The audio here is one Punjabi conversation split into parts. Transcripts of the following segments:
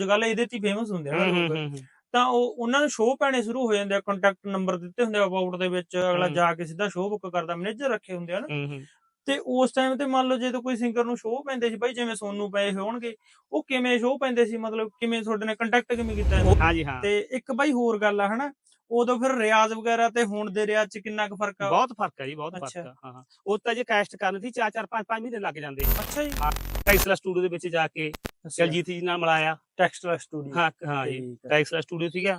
ਗੱਲ ਇਹਦੇ ਤੇ ਫੇਮਸ ਹੁੰਦੇ ਆ ਨਾ ਹੂੰ ਹੂੰ ਲੋਕ। ਹੂੰ ਹੂੰ। ਤਾਂ ਉਹ ਉਹਨਾਂ ਨੂੰ ਸ਼ੋਅ ਪੈਣੇ ਸ਼ੁਰੂ ਹੋ ਜਾਂਦੇ ਆ ਕੰਟੈਕਟ ਨੰਬਰ ਦਿੱਤੇ ਹੁੰਦੇ ਆ ਅਬਾਊਟ ਦੇ ਵਿੱਚ ਅਗਲਾ। ਜਾ ਕੇ ਸਿੱਧਾ ਸ਼ੋਅ ਬੁੱਕ ਕਰਦਾ ਮੈਨੇਜਰ ਰੱਖੇ ਹੁੰਦੇ ਆ ਨਾ ਤੇ ਉਸ ਟਾਈਮ ਤੇ ਮੰਨ ਲਓ ਜਦੋਂ ਕੋਈ ਸਿੰਗਰ ਨੂੰ ਸ਼ੋਅ ਪੈਂਦੇ ਸੀ ਬਾਈ ਜਿਵੇਂ ਸੋਨੂੰ ਪਏ ਹੋਣਗੇ ਉਹ ਕਿਵੇਂ ਸ਼ੋਅ ਪੈਂਦੇ ਸੀ ਮਤਲਬ ਕਿਵੇਂ ਤੁਹਾਡੇ ਨਾਲ ਕੰਟੈਕਟ ਕਿਵੇਂ ਕੀਤਾ? ਹਾਂਜੀ ਹਾਂ ਤੇ ਇੱਕ ਬਾਈ ਹੋਰ ਗੱਲ ਆ ਹਨਾ ਉਦੋਂ ਫਿਰ ਰਿਆਜ਼ ਵਗੈਰਾ ਤੇ ਹੁਣ ਦੇ ਰਿਆਜ਼ ਚ ਕਿੰਨਾ ਕੁ ਫ਼ਰਕ ਆ ਬਹੁਤ ਫ਼ਰਕ ਹੈ ਜੀ ਬਹੁਤ। ਫ਼ਰਕ ਆ ਹਾਂ ਉਹ ਤਾਂ ਜੇ ਕੈਸਟ ਕਰਨ ਸੀ 4 4 5 5 ਮਹੀਨੇ ਲੱਗ ਜਾਂਦੇ ਅੱਛਾ ਜੀ ਟੈਕਸਲਾ ਸਟੂਡੀਓ ਦੇ ਵਿੱਚ ਜਾ ਕੇ ਦਲਜੀਤ ਜੀ ਨਾਲ ਮਿਲਾਇਆ ਟੈਕਸਟਲ ਸਟੂਡੀਓ। ਹਾਂ ਹਾਂ ਜੀ। ਟੈਕਸਲਾ ਸਟੂਡੀਓ ਸੀਗਾ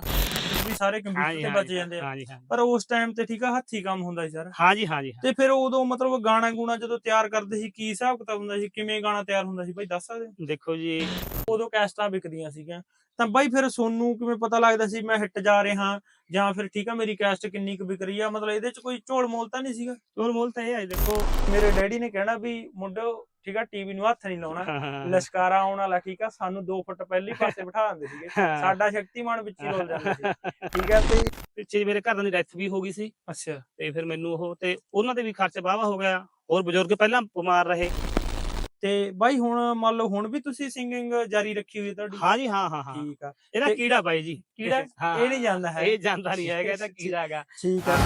ਵੀ ਸਾਰੇ ਕੰਪਿਊਟਰ ਤੇ ਬਚ ਜਾਂਦੇ ਆ। ਹਾਂ ਜੀ ਹਾਂ ਪਰ ਉਸ ਟਾਈਮ ਤੇ ਠੀਕ ਆ ਹੱਥੀ ਕੰਮ ਹੁੰਦਾ ਸੀ ਸਰ। ਹਾਂ ਜੀ ਹਾਂ ਜੀ ਹਾਂ। ਤੇ ਫਿਰ ਉਦੋਂ ਮਤਲਬ ਗਾਣਾ ਗੂਣਾ ਜਦੋਂ ਤਿਆਰ ਕਰਦੇ ਸੀ ਕੀ ਹਿਸਾਬ ਕਿਤਾਬ ਹੁੰਦਾ ਸੀ ਕਿਵੇਂ ਗਾਣਾ ਤਿਆਰ ਹੁੰਦਾ ਸੀ ਬਾਈ ਦੱਸ ਸਕਦੇ ਹੋ? ਦੇਖੋ ਜੀ। ਉਦੋਂ ਕੈਸਟਾਂ ਵਿਕਦੀਆਂ ਸੀਗੀਆਂ। ਤਾਂ ਬਾਈ ਫਿਰ ਸੋਨੂੰ ਕਿਵੇਂ ਪਤਾ ਲੱਗਦਾ ਸੀ ਮੈਂ ਹਿੱਟ ਜਾ ਰਿਹਾ ਜਾਂ ਫਿਰ ਠੀਕ ਆ ਮੇਰੀ ਕੈਸਟ ਕਿੰਨੀ ਕੁ ਵਿਕ ਰਹੀ ਆ? ਮਤਲਬ ਇਹਦੇ ਚ ਕੋਈ ਝੋਲ ਮੋਲ ਤਾਂ ਨਹੀਂ ਸੀਗਾ? ਚੋਰ ਮੋਲ ਤਾਂ ਇਹ ਹੈ ਦੇਖੋ ਮੇਰੇ ਡੈਡੀ ਨੇ ਕਹਿਣਾ ਵੀ ਮੁੰਡਿਓ ਠੀਕ ਆ ਟੀਵੀ ਨੂੰ ਹੱਥ ਨਹੀਂ ਲਾਉਣਾ। ਲਸ਼ਕਾਰਾ ਆਉਣ ਵਾਲਾ ਠੀਕ ਆ ਸਾਨੂੰ 2 ਫੁੱਟ ਪਹਿਲੀ ਪਾਸੇ ਬਿਠਾ ਦਿੰਦੇ ਸੀਗੇ। ਸਾਡਾ ਸ਼ਕਤੀਮਾਨ ਵਿੱਚ ਹੀ ਰੋਲ ਜਾਂਦਾ ਸੀ। ਠੀਕ ਆ ਤੇ ਪਿੱਛੇ ਮੇਰੇ ਘਰ ਦੀ ਡੈਥ ਵੀ ਹੋ ਗਈ ਸੀ। ਅੱਛਾ। ਤੇ ਫਿਰ ਮੈਨੂੰ ਉਹ ਤੇ ਉਹਨਾਂ ਦੇ ਵੀ ਖਰਚ ਵਾਵਾ ਹੋ ਗਿਆ। ਹੋਰ ਬਜ਼ੁਰਗ ਪਹਿਲਾਂ ਬਿਮਾਰ ਰਹੇ। ਤੇ ਬਾਈ ਹੁਣ ਮੰਨ ਲਓ ਹੁਣ ਵੀ ਤੁਸੀਂ ਸਿੰਗਿੰਗ ਜਾਰੀ ਰੱਖੀ ਹੋਈ ਹੈ ਤੁਹਾਡੀ? ਹਾਂ ਜੀ ਹਾਂ ਹਾਂ ਹਾਂ। ਠੀਕ ਆ। ਇਹਦਾ ਕੀੜਾ ਬਾਈ ਜੀ। ਕੀੜਾ? ਇਹ ਨਹੀਂ ਜਾਂਦਾ ਹੈ। ਇਹ ਜਾਂਦਾ ਨਹੀਂ ਹੈਗਾ ਇਹਦਾ ਕੀੜਾ ਹੈਗਾ। ਠੀਕ ਆ।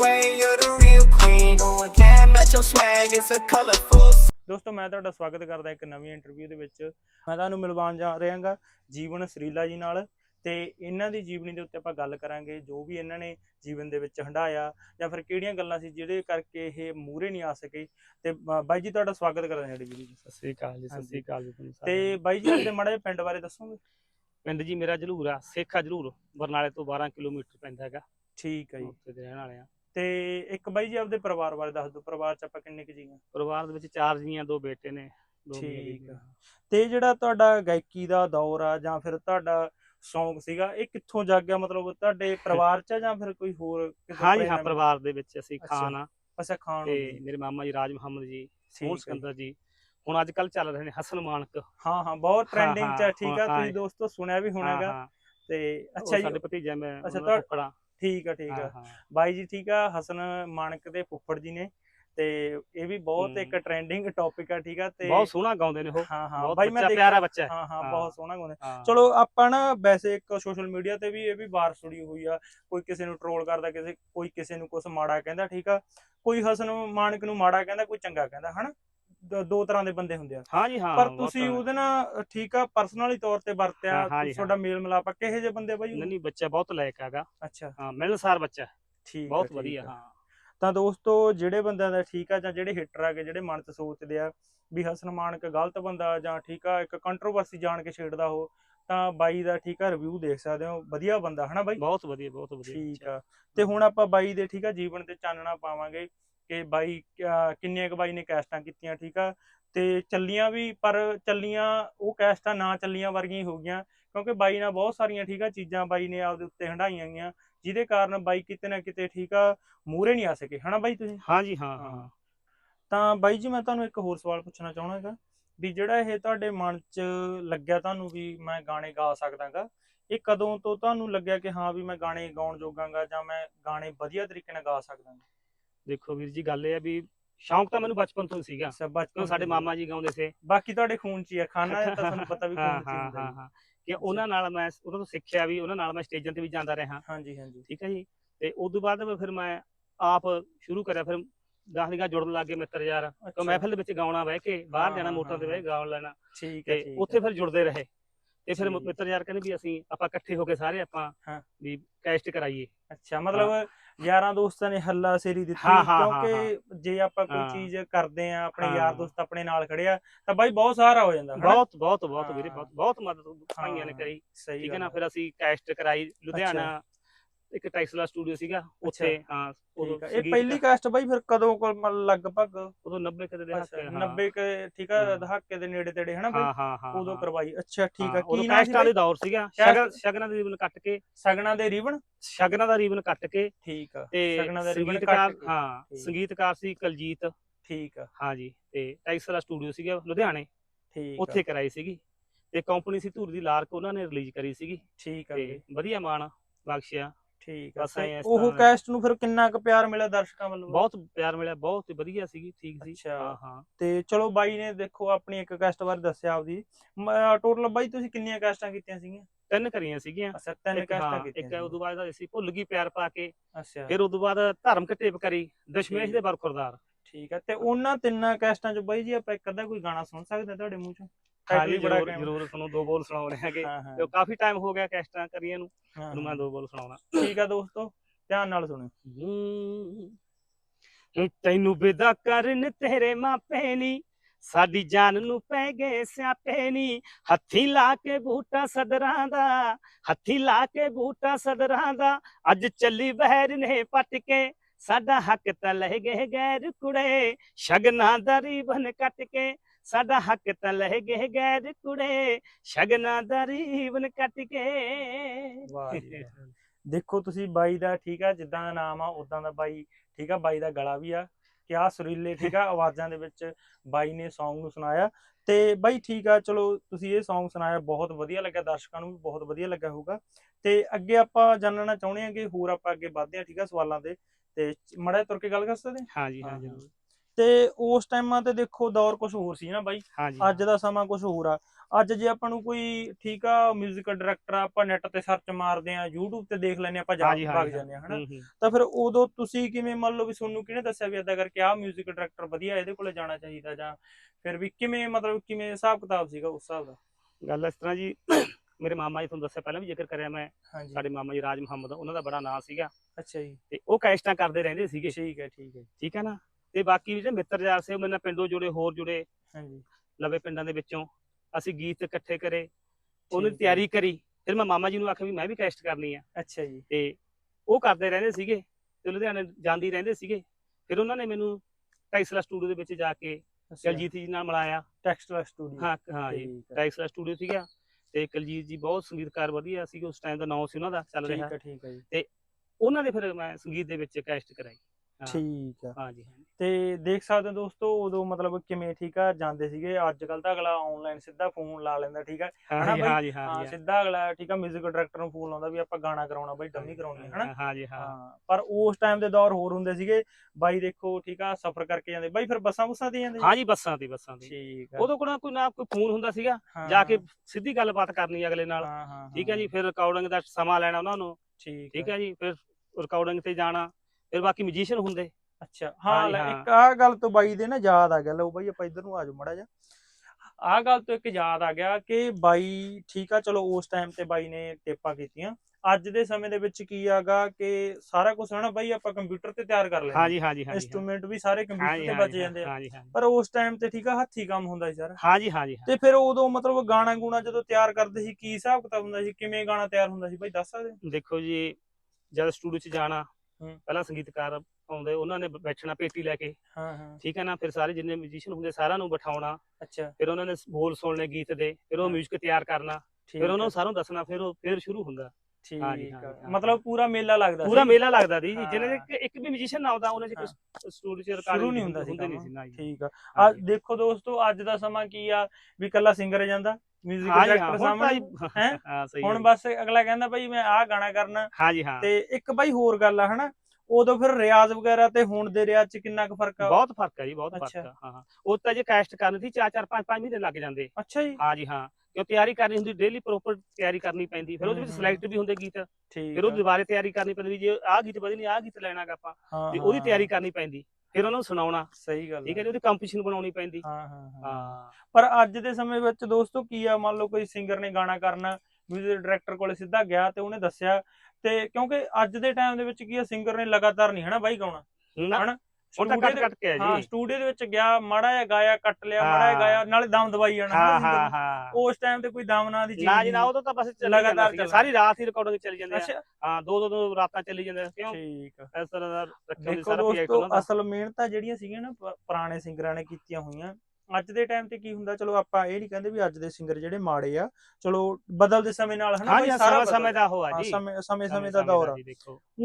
Way, you're the real queen. No one can match your swag, it's a colorful ਦੋਸਤੋ ਮੈਂ ਤੁਹਾਡਾ ਸਵਾਗਤ ਕਰਦਾ ਇੱਕ ਨਵੀਂ ਇੰਟਰਵਿਊ ਦੇ ਵਿੱਚ। ਮੈਂ ਤੁਹਾਨੂੰ ਮਿਲਵਾਉਣ ਜਾ ਰਿਹਾਗਾ ਜੀਵਨ ਸਰੀਲਾ ਜੀ ਨਾਲ। ਤੇ ਇਹਨਾਂ ਦੀ ਜੀਵਨੀ ਦੇ ਉੱਤੇ ਆਪਾਂ ਗੱਲ ਕਰਾਂਗੇ ਜੋ ਵੀ ਇਹਨਾਂ ਨੇ ਜੀਵਨ ਦੇ ਵਿੱਚ ਹੰਡਾਇਆ ਜਾਂ ਫਿਰ ਕਿਹੜੀਆਂ ਗੱਲਾਂ ਸੀ ਜਿਹਦੇ ਕਰਕੇ ਇਹ ਮੂਰੇ ਨਹੀਂ ਆ ਸਕੇ। ਤੇ ਬਾਈ ਜੀ ਤੁਹਾਡਾ ਸਵਾਗਤ ਕਰਦੇ ਹਾਂ 'ਚ। ਸਤਿ ਸ੍ਰੀ ਅਕਾਲ ਜੀ ਸਤਿ ਸ੍ਰੀ ਅਕਾਲ ਜੀ ਤੁਹਾਨੂੰ ਤੇ ਨੂੰ। ਬਾਈ ਜੀ ਆਪਣੇ ਮਾੜੇ ਜਿਹੇ ਪਿੰਡ ਬਾਰੇ ਦੱਸੋਗੇ? ਪਿੰਡ ਜੀ ਮੇਰਾ ਜਲੂਰ ਆ ਸੇਖਾ ਜਲੂਰ ਬਰਨਾਲੇ ਤੋਂ 12 ਕਿਲੋਮੀਟਰ ਪੈਂਦਾ ਹੈਗਾ। ਠੀਕ ਹੈ ਜੀ। ਉੱਥੇ ਦੇ ਰਹਿਣ ਵਾਲੇ ਆ। ਤੇ ਇੱਕ ਬਾਈ ਜੀ ਆਪਦੇ ਪਰਿਵਾਰ ਬਾਰੇ ਦੱਸ ਦਿਓ ਪਰਿਵਾਰ 'ਚ ਆਪਾਂ ਕਿੰਨੇ ਕੁ ਜੀ ਹਾਂ ਪਰਿਵਾਰ ਦੇ ਵਿੱਚ ਚਾਰ ਜੀਆਂ ਦੋ ਬੇਟੇ ਨੇ ਦੋ ਠੀਕ। ਆ। ਤੇ ਜਿਹੜਾ ਤੁਹਾਡਾ ਗਾਇਕੀ ਦਾ ਦੌਰ ਆ ਜਾਂ ਫਿਰ ਤੁਹਾਡਾ ਸੌਂਗ ਸੀਗਾ ਇਹ ਕਿੱਥੋਂ ਜਾਗ ਗਿਆ ਮਤਲਬ ਤੁਹਾਡੇ ਪਰਿਵਾਰ 'ਚ ਆ ਜਾਂ ਫਿਰ ਕੋਈ ਹੋਰ ਹਾਂ ਜੀ ਹਾਂ ਪਰਿਵਾਰ ਦੇ ਵਿੱਚ ਅਸੀਂ ਅੱਛਾ। ਖਾਨ ਆ ਅੱਛਾ ਖਾਣ ਤੇ ਨੂੰ। ਮੇਰੇ ਮਾਮਾ ਜੀ ਰਾਜ ਮੁਹੰਮਦ ਜੀ ਠੀਕ ਸੋਹਣ ਹੈ। ਸਿਕੰਦਰ ਜੀ ਹੁਣ ਅੱਜ ਕੱਲ ਚੱਲ ਰਹੇ ਨੇ ਹਸਨ ਮਾਨਕ ਹਾਂ ਹਾਂ ਬਹੁਤ ਹਾਂ, ਟ੍ਰੈਂਡਿੰਗ 'ਚ ਆ ਹਾਂ, ਠੀਕ ਆ ਹਾਂ, ਤੁਸੀਂ ਦੋਸਤੋ ਸੁਣਿਆ ਵੀ ਹੋਣਾਗਾ ਹਾਂ। ਤੇ ਉਹ ਅੱਛਾ ਸਾਡੇ ਜੀ ਭਤੀਜਾ ਮੈਂ ਅੱਛਾ, ਅੱਛਾ ਤੁਹਾ- ਤੁਹਾਡਾ ਠੀਕ ਆ ਠੀਕ ਆ। ਹਾਂ ਬਾਈ ਜੀ ਠੀਕ ਆ ਹਸਨ ਮਾਨਕ ਦੇ ਫੁੱਫੜ ਜੀ ਨੇ ਤੇ ਇਹ ਵੀ ਬਹੁਤ। ਇੱਕ ਟ੍ਰੈਂਡਿੰਗ ਟੌਪਿਕ ਆ ਠੀਕ ਆ ਤੇ ਬਹੁਤ ਸੋਹਣਾ ਗਾਉਂਦੇ ਨੇ ਉਹ। ਹਾਂ ਹਾਂ ਬਹੁਤ ਬਾਈ ਮੈਂ ਬੱਚਾ ਦੇਖਿਆ ਪਿਆਰਾ ਬੱਚਾ ਹੈ। ਹਾਂ ਹਾਂ ਹਾਂ। ਬਹੁਤ ਸੋਹਣਾ ਗਾਉਂਦੇ ਹਾਂ। ਚਲੋ ਆਪਾਂ ਨਾ ਵੈਸੇ ਇੱਕ ਸੋਸ਼ਲ ਮੀਡੀਆ ਤੇ ਵੀ ਇਹ ਵੀ ਵਾਰ ਸੁਣੀ ਹੋਈ ਆ ਕੋਈ ਕਿਸੇ ਨੂੰ ਟ੍ਰੋਲ ਕਰਦਾ ਕਿਸੇ ਕੋਈ ਕਿਸੇ ਨੂੰ ਕੁਝ ਮਾੜਾ ਕਹਿੰਦਾ ਠੀਕ ਆ। ਕੋਈ ਹਸਨ ਮਾਨਕ ਨੂੰ ਮਾੜਾ ਕਹਿੰਦਾ ਕੋਈ ਚੰਗਾ ਕਹਿੰਦਾ ਹਨਾ? ਦ- ਤਰ੍ਹਾਂ ਦੇ ਬੰਦੇ ਹੁੰਦੇ ਆ। ਹਾਂ ਜੀ ਹਾਂ ਪਰ ਤੁਸੀਂ। ਉਹਦੇ ਨਾਲ ਠੀਕ ਆ ਪਰਸਨਲੀ ਤੌਰ ਤੇ ਵਰਤਿਆ ਜੀ, ਤੁਹਾਡਾ ਮੇਲ ਮਿਲਾਪ ਕਿਹੋ ਜਿਹੇ ਬੰਦੇ ਬਾਈ? ਨਹੀਂ ਨਹੀਂ ਬੱਚਾ ਬਹੁਤ ਲਾਇਕ ਹੈਗਾ। ਅੱਛਾ। ਹਾਂ ਮਿਲਣਸਾਰ ਬੱਚਾ। ਠੀਕ ਬਹੁਤ ਵਧੀਆ। ਹਾਂ। ਤਾਂ ਦੋਸਤੋ ਜਿਹੜੇ ਬੰਦਿਆਂ ਦਾ ਠੀਕ ਆ ਜਾਂ ਜਿਹੜੇ ਹਿੱਟਰ ਆ ਕੇ ਜਿਹੜੇ ਮਨ 'ਚ ਸੋਚਦੇ ਆ ਵੀ ਹਸਨ ਮਾਨਕ ਗਲਤ ਬੰਦਾ ਜਾਂ ਠੀਕ ਆ ਇੱਕ ਕੰਟਰੋਵਰਸੀ ਜਾਣ ਕੇ ਛੇੜਦਾ ਉਹ ਤਾਂ ਬਾਈ ਦਾ ਠੀਕ ਆ ਰਿਵਿਊ ਦੇਖ ਸਕਦੇ ਹੋ। ਵਧੀਆ ਬੰਦਾ ਹਨਾ ਬਾਈ? ਬਹੁਤ ਵਧੀਆ ਬਹੁਤ ਵਧੀਆ ਠੀਕ। ਆ। ਤੇ ਹੁਣ ਆਪਾਂ ਬਾਈ ਦੇ ਠੀਕ ਆ ਜੀਵਨ ਤੇ ਚਾਨਣਾ ਪਾਵਾਂਗੇ। ਕਿ ਬਾਈ ਕਿੰਨੀਆਂ ਕੁ ਬਾਈ ਨੇ ਕੈਸਟਾਂ ਕੀਤੀਆਂ ਠੀਕ ਆ? ਤੇ ਚੱਲੀਆਂ ਵੀ ਪਰ ਚੱਲੀਆਂ ਉਹ ਕੈਸਟਾਂ ਨਾ ਚੱਲੀਆਂ ਵਰਗੀਆਂ ਹੀ ਗਈਆਂ ਕਿਉਂਕਿ ਬਾਈ ਨਾਲ ਬਹੁਤ ਸਾਰੀਆਂ ਠੀਕ ਆ ਚੀਜ਼ਾਂ ਬਾਈ ਨੇ ਆਪਦੇ ਉੱਤੇ ਹੰਡਾਈਆਂ ਗਈਆਂ ਜਿਹਦੇ ਕਾਰਨ ਬਾਈ ਕਿਤੇ ਨਾ ਕਿਤੇ ਠੀਕ ਆ ਮੂਹਰੇ ਨਹੀਂ ਆ ਸਕੇ। ਹਨਾ ਬਾਈ ਤੁਸੀਂ? ਹਾਂ ਜੀ ਹਾਂ। ਹਾਂ। ਤਾਂ ਬਾਈ ਜੀ ਮੈਂ ਤੁਹਾਨੂੰ ਇੱਕ ਹੋਰ ਸਵਾਲ ਪੁੱਛਣਾ ਚਾਹਣਾ ਹੈਗਾ ਵੀ ਜਿਹੜਾ ਇਹ ਤੁਹਾਡੇ ਮਨ 'ਚ ਲੱਗਿਆ ਤੁਹਾਨੂੰ ਵੀ ਮੈਂ ਗਾਣੇ ਗਾ ਸਕਦਾਗਾ ਇਹ ਕਦੋਂ ਤੋਂ ਤੁਹਾਨੂੰ ਲੱਗਿਆ ਕਿ ਹਾਂ ਵੀ ਮੈਂ ਗਾਣੇ ਗਾਉਣ ਜੋਗਾਂਗਾ ਜਾਂ ਮੈਂ ਗਾਣੇ ਵਧੀਆ ਤਰੀਕੇ ਨਾਲ ਗਾ ਸਕਦਾਗਾ? ਦੇਖੋ ਵੀਰ ਜੀ ਗੱਲ ਇਹ ਹੈ ਵੀ ਸ਼ੌਂਕ ਤਾਂ ਮੈਨੂੰ ਬਚਪਨ ਤੋਂ ਸੀਗਾ। ਅੱਛਾ ਬਚਪਨ ਸਾਡੇ ਮਾਮਾ ਜੀ ਗਾਉਂਦੇ ਸੀ। ਬਾਕੀ ਤੁਹਾਡੇ ਖੂਨ 'ਚ ਹੀ ਆ ਖਾਣਾ ਤਾਂ ਤੁਹਾਨੂੰ ਪਤਾ ਵੀ ਖੂਨ 'ਚ ਹੀ ਹਾਂ ਹੁੰਦਾ ਹਾਂ ਕਿ ਉਹਨਾਂ ਨਾਲ ਮੈਂ ਉਹਨਾਂ ਤੋਂ ਸਿੱਖਿਆ ਵੀ ਉਹਨਾਂ ਨਾਲ ਮੈਂ ਸਟੇਜਾਂ ਤੇ ਵੀ ਜਾਂਦਾ ਰਿਹਾ। ਹਾਂਜੀ ਹਾਂਜੀ। ਠੀਕ ਹੈ ਜੀ? ਤੇ ਉਸ ਤੋਂ ਬਾਅਦ ਫਿਰ ਮੈਂ ਆਪ ਸ਼ੁਰੂ ਕਰਿਆ ਫਿਰ ਗਾਹ ਦੀ ਗਾਹ ਜੁੜਨ ਲੱਗੇ ਮਿੱਤਰ ਯਾਰ। ਅੱਛਾ, ਮਹਿਫਿਲ ਦੇ ਵਿੱਚ ਗਾਉਣਾ ਬਹਿ ਕੇ ਬਾਹਰ ਜਾਣਾ ਮੋਟਰ ਤੇ ਬਹਿ ਕੇ ਗਾਉਣ ਲੈਣਾ। ਠੀਕ ਹੈ ਉੱਥੇ। ਫਿਰ ਜੁੜਦੇ ਰਹੇ। ਤੇ ਫਿਰ। ਮਿੱਤਰ ਯਾਰ ਕਹਿੰਦੇ ਵੀ ਅਸੀਂ ਆਪਾਂ ਇਕੱਠੇ ਹੋ ਕੇ ਸਾਰੇ ਆਪਾਂ। ਵੀ ਕੈਸਟ ਕਰਾਈਏ। ਅੱਛਾ ਮਤਲਬ ਯਾਰਾਂ ਦੋਸਤਾਂ ਨੇ ਹੱਲਾ ਸੇਰੀ ਦਿੱਤੀ ਕਿਉਂਕਿ ਜੇ ਆਪਾਂ ਕੋਈ। ਚੀਜ਼ ਕਰਦੇ ਆ ਆਪਣੇ। ਯਾਰ ਦੋਸਤ ਆਪਣੇ ਨਾਲ ਖੜਿਆ ਤਾਂ ਬਾਈ ਬਹੁਤ ਸਹਾਰਾ ਹੋ ਜਾਂਦਾ? ਬਹੁਤ ਬਹੁਤ ਬਹੁਤ ਵੀਰੇ। ਬਹੁਤ ਬਹੁਤ ਮਦਦ ਭਾਈਆਂ ਨੇ ਕਰੀ ਸਹੀ ਠੀਕ ਹੈ ਨਾ ਆ। ਫਿਰ ਅਸੀਂ ਕੈਸਟ ਕਰਾਈ ਲੁਧਿਆਣਾ ਇੱਕ ਟੈਕਸਲਾ ਸਟੂਡੀਓ ਸੀਗਾ ਉੱਥੇ ਹਾਂ ਉਦੋਂ ਠੀਕ ਆ। ਇਹ ਪਹਿਲੀ ਕਾਸਟ ਬਾਈ ਫਿਰ ਕਦੋਂ ਕੋਲ ਮਤਲਬ ਲਗਭਗ? ਉਦੋਂ 90 ਕਦੇ ਦੇ ਅੱਛਾ, ਹੱਕ 90 ਕੇ ਠੀਕ ਆ ਹਾਂ। ਦਹਾਕੇ ਦੇ ਨੇੜੇ ਤੇੜੇ ਹਨਾ ਹਾਂ ਬਾਈ? ਹਾਂ ਹਾਂ ਉਦੋਂ ਹਾਂ। ਕਰਵਾਈ। ਅੱਛਾ ਠੀਕ ਆ ਹਾਂ, ਕੀ ਨਾਮ ਸੀ ਕੈਸਟਾਂ ਦੇ? ਦੌਰ ਸੀਗਾ ਸ਼ਗਨ ਸ਼ਗਨਾਂ ਦੇ ਰੀਬਨ ਕੱਟ ਕੇ। ਸਗਣਾ ਦੇ ਰੀਬਨ? ਸ਼ਗਨਾਂ ਦਾ ਰੀਬਨ ਕੱਟ ਕੇ ਠੀਕ ਆ ਤੇ ਸ਼ਗਨਾਂ ਦਾ ਰੀਬਨ ਕੱਟ ਕੇ। ਹਾਂ। ਸੰਗੀਤਕਾਰ ਸੀ ਕਲਜੀਤ। ਠੀਕ ਆ। ਹਾਂਜੀ ਤੇ ਟੈਕਸਲਾ ਸਟੂਡੀਓ ਸੀਗਾ ਲੁਧਿਆਣੇ। ਠੀਕ ਉੱਥੇ ਕਰਾਈ ਸੀਗੀ। ਤੇ ਕੰਪਨੀ ਸੀ ਧੂਰ ਦੀ ਲਾਰਕ ਉਹਨਾਂ ਨੇ ਰਿਲੀਜ਼ ਕਰੀ ਸੀਗੀ। ਠੀਕ ਆ ਵਧੀਆ ਮਾਣ ਬਖਸ਼ਿਆ। ਠੀਕ ਆ ਇਸ ਉਹ ਕੈਸਟ ਨੂੰ ਫਿਰ ਕਿੰਨਾ ਕੁ ਪਿਆਰ ਮਿਲਿਆ ਦਰਸ਼ਕਾਂ ਵੱਲੋਂ? ਬਹੁਤ ਪਿਆਰ ਮਿਲਿਆ ਬਹੁਤ ਵਧੀਆ ਸੀਗੀ ਠੀਕ ਸੀ। ਅੱਛਾ। ਹਾਂ ਤੇ ਚਲੋ ਬਾਈ ਨੇ ਦੇਖੋ ਆਪਣੀ ਇੱਕ ਕੈਸਟ ਬਾਰੇ ਦੱਸਿਆ ਆਪਦੀ। ਟੋਟਲ ਬਾਈ ਤੁਸੀਂ ਕਿੰਨੀਆਂ ਕੈਸਟਾਂ ਕੀਤੀਆਂ ਸੀਗੀਆਂ? ਤਿੰਨ ਕਰੀਆਂ ਸੀਗੀਆਂ। ਅੱਛਾ ਤਿੰਨ ਕੈਸਟਾਂ ਕੀਤੀਆਂ ਇੱਕ ਉਦੋਂ ਬਾਅਦ ਅਸੀਂ ਭੁੱਲ ਗਈ ਪਿਆਰ ਪਾ ਕੇ। ਅੱਛਾ। ਫਿਰ ਉਦੋਂ ਬਾਅਦ ਧਰਮ ਘਟੇਪ ਕਰੀ ਦਸ਼ਮੇਸ਼। ਦੇ ਬਰਖੁਰਦਾਰ ਠੀਕ ਹੈ ਤੇ ਉਹਨਾਂ ਤਿੰਨਾਂ ਕੈਸਟਾਂ ਚੋਂ ਬਾਈ ਜੀ ਆਪਾਂ ਇੱਕ ਅੱਧਾ ਕੋਈ ਗਾਣਾ ਸੁਣ ਸਕਦੇ ਹਾਂ ਤੁਹਾਡੇ ਮੂੰਹ ਚੋਂ? ਹਾਂ Title ਜੀ ਹੀ ਬੜਾ ਜਰੂਰ ਤੁਹਾਨੂੰ ਦੋ ਬੋਲ ਸੁਣਾਉਣੇ ਹੈਗੇ। ਤੇ ਕਾਫੀ ਟਾਈਮ ਹੋ ਗਿਆ ਕੈਸਟਾਂ ਕਰੀਆਂ ਨੂੰ ਤੁਹਾਨੂੰ ਮੈਂ ਦੋ ਬੋਲ ਸੁਣਾਉਣਾ। ਠੀਕ ਆ ਦੋਸਤੋ ਧਿਆਨ ਨਾਲ ਸੁਣਿਓ। ਤੈਨੂੰ ਵਿਦਾ ਕਰਨ ਤੇਰੇ ਮਾਪੇ ਨੀ ਸਾਡੀ ਜਾਨ ਨੂੰ ਪੈ ਗਏ ਸਿਆਪੇ ਨੀ। ਹੱਥੀ ਲਾ ਕੇ ਬੂਟਾ ਸਦਰਾਂ ਦਾ ਹੱਥੀ ਲਾ ਕੇ ਬੂਟਾ ਸਦਰਾਂ ਦਾ ਅੱਜ ਚੱਲੀ ਬਹਿਰ ਨੇ ਪੱਟ ਕੇ ਸਾਡਾ ਹੱਕ ਤਾਂ ਲੈ ਗਏ ਗੈਰ ਕੁੜੇ ਸ਼ਗਨਾ ਦਾ ਰੀਬਨ ਕੱਟ ਕੇ ਸਾਡਾ ਹੱਕ ਤਾਂ ਲੈ ਗਏ ਗੈਰ ਕੁੜੇ ਸ਼ਗਨਾ ਦਾ ਰੀਬਨ ਕੱਟ ਕੇ। ਵਾਹ ਜੀ ਵਾਹ। ਦੇਖੋ ਤੁਸੀਂ ਬਾਈ ਦਾ ਠੀਕ ਆ ਜਿੱਦਾਂ ਦਾ ਨਾਮ ਆ ਉਦਾਂ ਦਾ ਬਾਈ ਠੀਕ ਆ ਬਾਈ ਦਾ ਗਲਾ ਵੀ ਆ। ਕਿਆ ਸੁਰੀਲੇ ਠੀਕ ਆ ਆਵਾਜ਼ਾਂ ਦੇ ਵਿੱਚ ਬਾਈ ਨੇ Song ਨੂੰ ਸੁਣਾਇਆ। ਤੇ ਬਾਈ ਠੀਕ ਆ ਚਲੋ ਤੁਸੀਂ ਇਹ Song ਸੁਣਾਇਆ ਬਹੁਤ ਵਧੀਆ ਲੱਗਾ ਦਰਸ਼ਕਾਂ ਨੂੰ ਵੀ ਬਹੁਤ ਵਧੀਆ ਲੱਗਾ ਹੋਊਗਾ। ਤੇ ਅੱਗੇ ਆਪਾਂ ਜਾਣਨਾ ਚਾਹੁੰਦੇ ਹਾਂ ਕਿ ਹੋਰ ਆਪਾਂ ਅੱਗੇ ਵਧਦੇ ਹਾਂ ਠੀਕ ਆ ਸਵਾਲਾਂ ਦੇ। ਤੇ ਮੜਾ ਤੁਰ ਕੇ ਗੱਲ ਕਰ ਸਕਦੇ ਹਾਂ? ਹਾਂਜੀ। ਹਾਂ। ਤੇ ਉਸ ਟਾਈਮਾਂ ਤੇ ਦੇਖੋ ਦੌਰ ਕੁਝ ਹੋਰ ਸੀ ਨਾ ਬਾਈ ਹਾਂਜੀ ਅੱਜ ਦਾ ਸਮਾਂ ਕੁਝ ਹੋਰ ਆ ਅੱਜ ਜੇ ਆਪਾਂ ਨੂੰ ਕੋਈ ਠੀਕ ਆ 뮤직 ਡਾਇਰੈਕਟਰ ਆਪਾਂ ਨੈਟ ਤੇ ਸਰਚ ਮਾਰਦੇ ਆ YouTube ਤੇ ਦੇਖ ਲੈਨੇ ਆਪਾਂ ਜਾ ਹਾਂਜੀ, ਭੱਗ ਹਾਂਜੀ, ਜਾਂਦੇ ਆ ਹਨਾ ਹੂੰ, ਹੂੰ। ਤਾਂ ਫਿਰ ਉਦੋਂ ਤੁਸੀਂ ਕਿਵੇਂ ਮੰਨ ਲਓ ਵੀ ਤੁਹਾਨੂੰ ਕਿਹਨੇ ਦੱਸਿਆ ਵੀ ਏਦਾਂ ਕਰਕੇ ਆਹ 뮤직 ਡਾਇਰੈਕਟਰ ਵਧੀਆ ਇਹਦੇ ਕੋਲੇ ਜਾਣਾ ਚਾਹੀਦਾ ਜਾਂ ਫਿਰ ਵੀ ਕਿਵੇਂ ਮਤਲਬ ਕਿਵੇਂ ਹਿਸਾਬ ਕਿਤਾਬ ਸੀਗਾ ਉਸ ਹਿਸਾਬ ਦਾ ਗੱਲ ਇਸ ਤਰ੍ਹਾਂ ਜੀ ਮੇਰੇ ਮਾਮਾ ਜੀ ਤੁਹਾਨੂੰ ਦੱਸਿਆ ਪਹਿਲਾਂ ਵੀ ਜ਼ਿਕਰ ਕਰਿਆ ਮੈਂ ਹਾਂਜੀ ਸਾਡੇ ਮਾਮਾ ਜੀ ਰਾਜ ਮੁਹੰਮਦ ਉਹਨਾਂ ਦਾ ਬੜਾ ਨਾਂ ਸੀਗਾ ਅੱਛਾ ਜੀ ਤੇ ਉਹ ਕੈਸਟਾਂ ਕਰਦੇ ਰਹਿੰਦੇ ਸੀਗੇ ਠੀਕ ਹੈ ਠੀਕ ਹੈ ਠੀਕ ਹੈ ਨਾ ਤੇ ਬਾਕੀ ਜਿਹੜੇ ਮਿੱਤਰ ਯਾਰ ਸੀ ਮੇਰੇ ਨਾਲ ਪਿੰਡੋਂ ਜੁੜੇ ਹੋਰ ਜੁੜੇ ਹਾਂਜੀ। ਲਵੇ ਪਿੰਡਾਂ ਦੇ ਵਿੱਚੋਂ। ਅਸੀਂ ਗੀਤ ਇਕੱਠੇ ਕਰੇ ਉਹਨੇ ਠੀਕ। ਤਿਆਰੀ ਕਰੀ। ਫਿਰ ਮੈਂ ਮਾਮਾ ਜੀ ਨੂੰ ਆਖਿਆ ਵੀ ਮੈਂ ਵੀ ਕੈਸਟ ਕਰਨੀ ਆ। ਅੱਛਾ ਜੀ। ਤੇ ਉਹ ਕਰਦੇ ਰਹਿੰਦੇ ਸੀਗੇ ਤੇ ਲੁਧਿਆਣੇ ਜਾਂਦੀ ਰਹਿੰਦੇ ਸੀਗੇ। ਫਿਰ ਉਹਨਾਂ ਨੇ ਮੈਨੂੰ ਟੈਕਸਲਾ ਸਟੂਡੀਓ ਦੇ ਵਿੱਚ ਜਾ ਕੇ ਕਲਜੀਤ ਜੀ ਨਾਲ ਮਿਲਾਇਆ। ਟੈਕਸਟਲ ਸਟੂਡੀਓ ਹਾਂ ਹਾਂ ਜੀ। ਠੀਕ ਟੈਕਸਲਾ ਸਟੂਡੀਓ ਸੀਗਾ। ਤੇ ਕਲਜੀਤ ਜੀ ਬਹੁਤ ਸੰਗੀਤਕਾਰ ਵਧੀਆ ਸੀ ਉਸ ਟਾਈਮ ਦਾ ਨਾਮ ਸੀ ਉਹਨਾਂ ਦਾ ਚੱਲ ਠੀਕ ਰਿਹਾ ਹੈ ਠੀਕ ਹੈ ਜੀ। ਉਹਨਾਂ ਦੇ ਫਿਰ ਮੈਂ ਸੰਗੀਤ ਦੇ ਵਿੱਚ ਕੈਸਟ ਕਰਾਈ। ਠੀਕ ਹਾਂ। ਹਾਂ ਜੀ। ਤੇ ਦੇਖ ਸਕਦੇ ਹੋ ਦੋਸਤੋ ਉਦੋਂ ਮਤਲਬ ਕਿਵੇਂ ਠੀਕ ਆ ਜਾਂਦੇ ਸੀਗੇ। ਅੱਜ ਕੱਲ ਤਾਂ ਅਗਲਾ ਆਨਲਾਈਨ ਸਿੱਧਾ ਫੋਨ ਲਾ ਲੈਂਦਾ ਠੀਕ ਆ। ਹਾਂ ਹਨਾ ਬਾਈ? ਹਾਂ ਜੀ ਹਾਂ ਸਿੱਧਾ ਅਗਲਾ ਠੀਕ ਆ 뮤직 ਡਾਇਰੈਕਟਰ ਨੂੰ ਫੋਨ ਲਾਉਂਦਾ ਵੀ ਆਪਾਂ ਗਾਣਾ ਕਰਾਉਣਾ ਬਾਈ ਡੰਮੀ ਕਰਾਉਣੀ ਹੈ ਹਨਾ? ਹਾਂ ਜੀ ਹਾਂ। ਪਰ ਉਸ ਟਾਈਮ ਦੇ ਦੌਰ ਹੋਰ ਹੁੰਦੇ ਸੀਗੇ। ਬਾਈ ਦੇਖੋ ਠੀਕ ਆ ਸਫ਼ਰ ਕਰਕੇ ਜਾਂਦੇ। ਬਾਈ ਫਿਰ ਬੱਸਾਂ ਬੁੱਸਾਂ ਤੇ ਜਾਂਦੇ ਹਾਂ ਜੀ ਬੱਸਾਂ ਤੇ ਬੱਸਾਂ ਤੇ। ਠੀਕ ਆ। ਉਦੋਂ ਕੋਲ ਕੋਈ ਨਾ ਕੋਈ ਫੋਨ ਹੁੰਦਾ ਸੀਗਾ। ਜਾ ਕੇ ਸਿੱਧੀ ਗੱਲਬਾਤ ਕਰਨੀ ਅਗਲੇ ਨਾਲ। ਠੀਕ ਹੈ ਜੀ ਫਿਰ ਰਿਕਾਰਡਿੰਗ ਦਾ ਸਮਾਂ ਲੈਣਾ ਉਹਨਾਂ ਨੂੰ। ਠੀਕ ਠੀਕ ਹੈ ਜੀ ਫਿਰ ਰਿਕਾਰਡਿੰਗ ਤੇ ਜਾਣਾ। ਫਿਰ ਬਾਕੀ ਮਿਊਜ਼ੀਸ਼ੀਅਨ ਹੁੰਦੇ। ਅੱਛਾ ਹਾਂ ਲੈ। ਇੱਕ ਆਹ ਗੱਲ ਤੋਂ ਬਾਈ ਦੇ ਨਾ ਯਾਦ ਆ ਗਿਆ ਲਓ ਬਾਈ ਆਪਾਂ ਇੱਧਰ ਨੂੰ ਆ ਜਾਓ ਮੜਾ ਜਾ ਆਹ ਗੱਲ ਤੋਂ ਇੱਕ ਯਾਦ ਆ ਗਿਆ ਕਿ ਬਾਈ ਠੀਕ ਆ ਚਲੋ ਉਸ ਟਾਈਮ ਤੇ ਬਾਈ ਨੇ ਟੇਪਾਂ ਕੀਤੀਆਂ ਅੱਜ ਦੇ ਸਮੇਂ ਦੇ ਵਿੱਚ ਕੀ ਆਗਾ ਕਿ ਸਾਰਾ ਕੁਝ ਹਨਾ ਬਾਈ ਆਪਾਂ ਕੰਪਿਊਟਰ ਤੇ ਤਿਆਰ ਕਰ ਲੈਂਦੇ ਹਾਂ ਜੀ ਹਾਂ ਜੀ ਹਾਂ ਜੀ ਇਨਸਟਰੂਮੈਂਟ ਵੀ ਸਾਰੇ ਕੰਪਿਊਟਰ ਤੇ ਬਚ ਜਾਂਦੇ ਆ। ਪਰ ਉਸ ਟਾਈਮ ਤੇ ਠੀਕ ਆ ਹੱਥੀ ਕੰਮ ਹੁੰਦਾ ਸੀ ਸਾਰਾ ਹਾਂ ਜੀ ਹਾਂ ਜੀ ਹਾਂ। ਤੇ ਫਿਰ ਉਦੋਂ ਮਤਲਬ ਗਾਣਾ ਗੂਣਾ ਜਦੋਂ ਤਿਆਰ ਕਰਦੇ ਸੀ ਕੀ ਹਿਸਾਬ ਕਿਤਾਬ ਹੁੰਦਾ ਸੀ ਕਿਵੇਂ ਗਾਣਾ ਤਿਆਰ ਹੁੰਦਾ ਸੀ ਬਾਈ ਦੱਸ ਸਕਦੇ? ਦੇਖੋ ਜੀ ਜਦ ਸਟੂਡੀਓ 'ਚ ਜਾਣਾ। ਪਹਿਲਾਂ ਸੰਗੀਤਕਾਰ ਆਉਂਦੇ ਉਹਨਾਂ ਨੇ ਬੈਠਣਾ ਪੇਟੀ ਲੈ ਕੇ। ਹਾਂ ਹਾਂ। ਠੀਕ ਹੈ ਨਾ? ਫਿਰ ਸਾਰੇ ਜਿੰਨੇ ਮਿਊਜ਼ੀਸ਼ੀਅਨ ਹੁੰਦੇ ਸਾਰਿਆਂ ਨੂੰ ਬਿਠਾਉਣਾ। ਅੱਛਾ। ਫਿਰ ਉਹਨਾਂ ਨੇ ਬੋਲ ਸੁਣਨੇ ਗੀਤ ਦੇ। ਫਿਰ ਉਹ। ਮਿਊਜ਼ਿਕ ਤਿਆਰ ਕਰਨਾ। ਫਿਰ ਉਹਨਾਂ ਨੂੰ ਸਾਰਿਆਂ ਨੂੰ ਦੱਸਣਾ ਫਿਰ ਉਹ ਫਿਰ ਸ਼ੁਰੂ ਹੁੰਦਾ। ਠੀਕ ਆ। ਮਤਲਬ ਪੂਰਾ ਮੇਲਾ ਲੱਗਦਾ ਪੂਰਾ। ਮੇਲਾ ਲੱਗਦਾ ਸੀ। ਜਿਹਨੇ ਇੱਕ ਇੱਕ ਵੀ ਮਿਊਜ਼ੀਸ਼ੀਅਨ ਨਾ ਆਉਂਦਾ ਉਹਨਾਂ ਕੋਈ ਸਟੂਡੀਓ 'ਚ ਰਿਕਾਰਡਿੰਗ ਸ਼ੁਰੂ ਨਹੀਂ ਹੁੰਦਾ ਸੀ ਠੀਕ ਆ। ਆ। ਦੇਖੋ ਦੋਸਤੋ ਅੱਜ ਦਾ ਸਮਾਂ ਕੀ ਆ? ਵੀ ਕੱਲਾ ਸਿੰਗਰ ਜਾਂਦਾ? 뮤직 ਹਾਂ ਜੀ ਹਾਂ। ਡਾਇਰੈਕਟਰ ਸਾਹਮਣੇ। ਹੈਂ? ਹਾਂ ਸਹੀ ਹੁਣ। ਬਸ ਅਗਲਾ ਕਹਿੰਦਾ ਬਈ ਮੈਂ ਆਹ ਗਾਣਾ ਕਰਨਾ। ਹਾਂ ਜੀ ਹਾਂ। ਤੇ ਇੱਕ ਬਾਈ ਹੋਰ ਗੱਲ ਆ ਹਨਾ? ਉਦੋਂ ਫਿਰ ਰਿਆਜ਼ ਵਗੈਰਾ ਤੇ ਹੁਣ ਦੇ ਰਿਆਜ਼ ਚ ਕਿੰਨਾ ਕੁ ਫ਼ਰਕ ਆ? ਬਹੁਤ ਫ਼ਰਕ ਹੈ ਜੀ ਬਹੁਤ। ਫ਼ਰਕ ਹੈ ਹਾਂ। ਉਹ ਤਾਂ ਜੇ ਕੈਸਟ ਕਰਨੀ ਸੀ 4 4 5 5 ਮਹੀਨੇ ਲੱਗ ਜਾਂਦੇ। ਅੱਛਾ ਜੀ। ਹਾਂ ਜੀ ਹਾਂ। ਕਿਉਂ ਤਿਆਰੀ ਕਰਨੀ ਹੁੰਦੀ ਡੇਲੀ ਪ੍ਰੋਪਰ ਤਿਆਰੀ ਕਰਨੀ ਪੈਂਦੀ। ਫਿਰ ਉਹਦੇ ਵਿੱਚ। ਸਿਲੈਕਟ ਵੀ ਹੁੰਦੇ ਗੀਤ। ਫਿਰ ਉਹ ਆ। ਦੁਬਾਰੇ ਤਿਆਰੀ ਕਰਨੀ ਪੈਂਦੀ ਵੀ ਜੇ ਆਹ ਗੀਤ ਵਧੀ ਨਹੀਂ ਆਹ ਗੀਤ ਲੈਣਾਗਾ ਆਪਾਂ। ਤੇ ਉਹਦੀ ਤਿਆਰੀ ਕਰਨੀ ਪੈਂਦੀ। ਫਿਰ ਉਹਨਾਂ ਨੂੰ ਸੁਣਾਉਣਾ। ਸਹੀ ਗੱਲ ਠੀਕ ਹੈ ਜੀ ਆ। ਉਹਦੀ ਕੰਪੀਟੀਸ਼ਨ ਬਣਾਉਣੀ ਪੈਂਦੀ। ਹਾਂ ਹਾਂ ਹਾਂ। ਪਰ ਅੱਜ ਦੇ ਸਮੇਂ ਵਿੱਚ ਦੋਸਤੋ ਕੀ ਆ ਮੰਨ ਲਓ ਕੋਈ ਸਿੰਗਰ ਨੇ ਗਾਣਾ ਕਰਨਾ 뮤직 ਡਾਇਰੈਕਟਰ ਕੋਲੇ ਸਿੱਧਾ ਗਿਆ ਤੇ ਉਹਨੇ ਦੱਸਿਆ ਤੇ ਕਿਉਂਕਿ ਅੱਜ ਦੇ ਟਾਈਮ ਦੇ ਵਿੱਚ ਕੀ ਆ ਸਿੰਗਰ ਨੇ ਲਗਾਤਾਰ ਨਹੀਂ ਹਨਾ ਬਾਈ ਗਾਉਣਾ। ਹਨਾ? ਤਾਂ Studio ਕੱਟ ਕੇ ਹੈ ਹਾਂ ਜੀ। ਸਟੂਡੀਓ ਦੇ ਵਿੱਚ ਗਿਆ ਮਾੜਾ ਜਿਹਾ ਗਾਇਆ ਕੱਟ ਲਿਆ ਮਾੜਾ ਜਿਹਾ ਹਾਂ। ਗਾਇਆ ਨਾਲੇ ਦਮ ਦਵਾਈ ਜਾਣਾ ਹਾਂ ਹਾਂ। ਹਾਂ। ਉਸ ਟਾਈਮ ਤੇ ਕੋਈ ਦਮ ਨਾਂ ਦੀ ਚੀਜ਼ ਨਾ ਜੀ ਤਾਂ ਬਸ ਲਗਾਤਾਰ। ਸਾਰੀ ਰਾਤ ਹੀ ਰਿਕਾਰਡਿੰਗ ਚੱਲੀ ਜਾਂਦੇ ਆ। ਅੱਛਾ। ਹਾਂ ਦੋ ਦੋ ਦੋ ਰਾਤਾਂ ਚੱਲੀ ਜਾਂਦੇ ਆ। ਕਿਉਂ? ਠੀਕ ਆ। ਇਸ ਤਰ੍ਹਾਂ ਦਾ ਰੱਖਿਆ ਦੇਖੋ ਸਾਰਾ ਪ੍ਰੋਜੈਕਟ ਦੋਸਤੋ ਉਹਨਾਂ ਦਾ। ਅਸਲ ਮਿਹਨਤਾਂ ਜਿਹੜੀਆਂ ਸੀਗੀਆਂ ਨਾ ਪੁਰਾਣੇ ਸਿੰਗਰਾਂ ਨੇ ਕੀਤੀਆਂ ਹੋਈਆਂ। ਅੱਜ ਦੇ ਟਾਈਮ ਤੇ ਕੀ ਹੁੰਦਾ ਚਲੋ ਆਪਾਂ ਇਹ ਨਹੀਂ ਕਹਿੰਦੇ ਵੀ ਅੱਜ ਦੇ ਸਿੰਗਰ ਜਿਹੜੇ ਮਾੜੇ ਆ ਚਲੋ ਬਦਲਦੇ ਸਮੇਂ ਨਾਲ ਹਨਾ ਹਾਂ ਬਾਈ ਸਾਰਾ ਸਮੇਂ ਦਾ ਉਹ ਆ ਹਾਂ, ਜੀ ਸਮੇਂ ਸਮੇਂ ਸਮੇਂ ਦਾ ਦੌਰ ਆ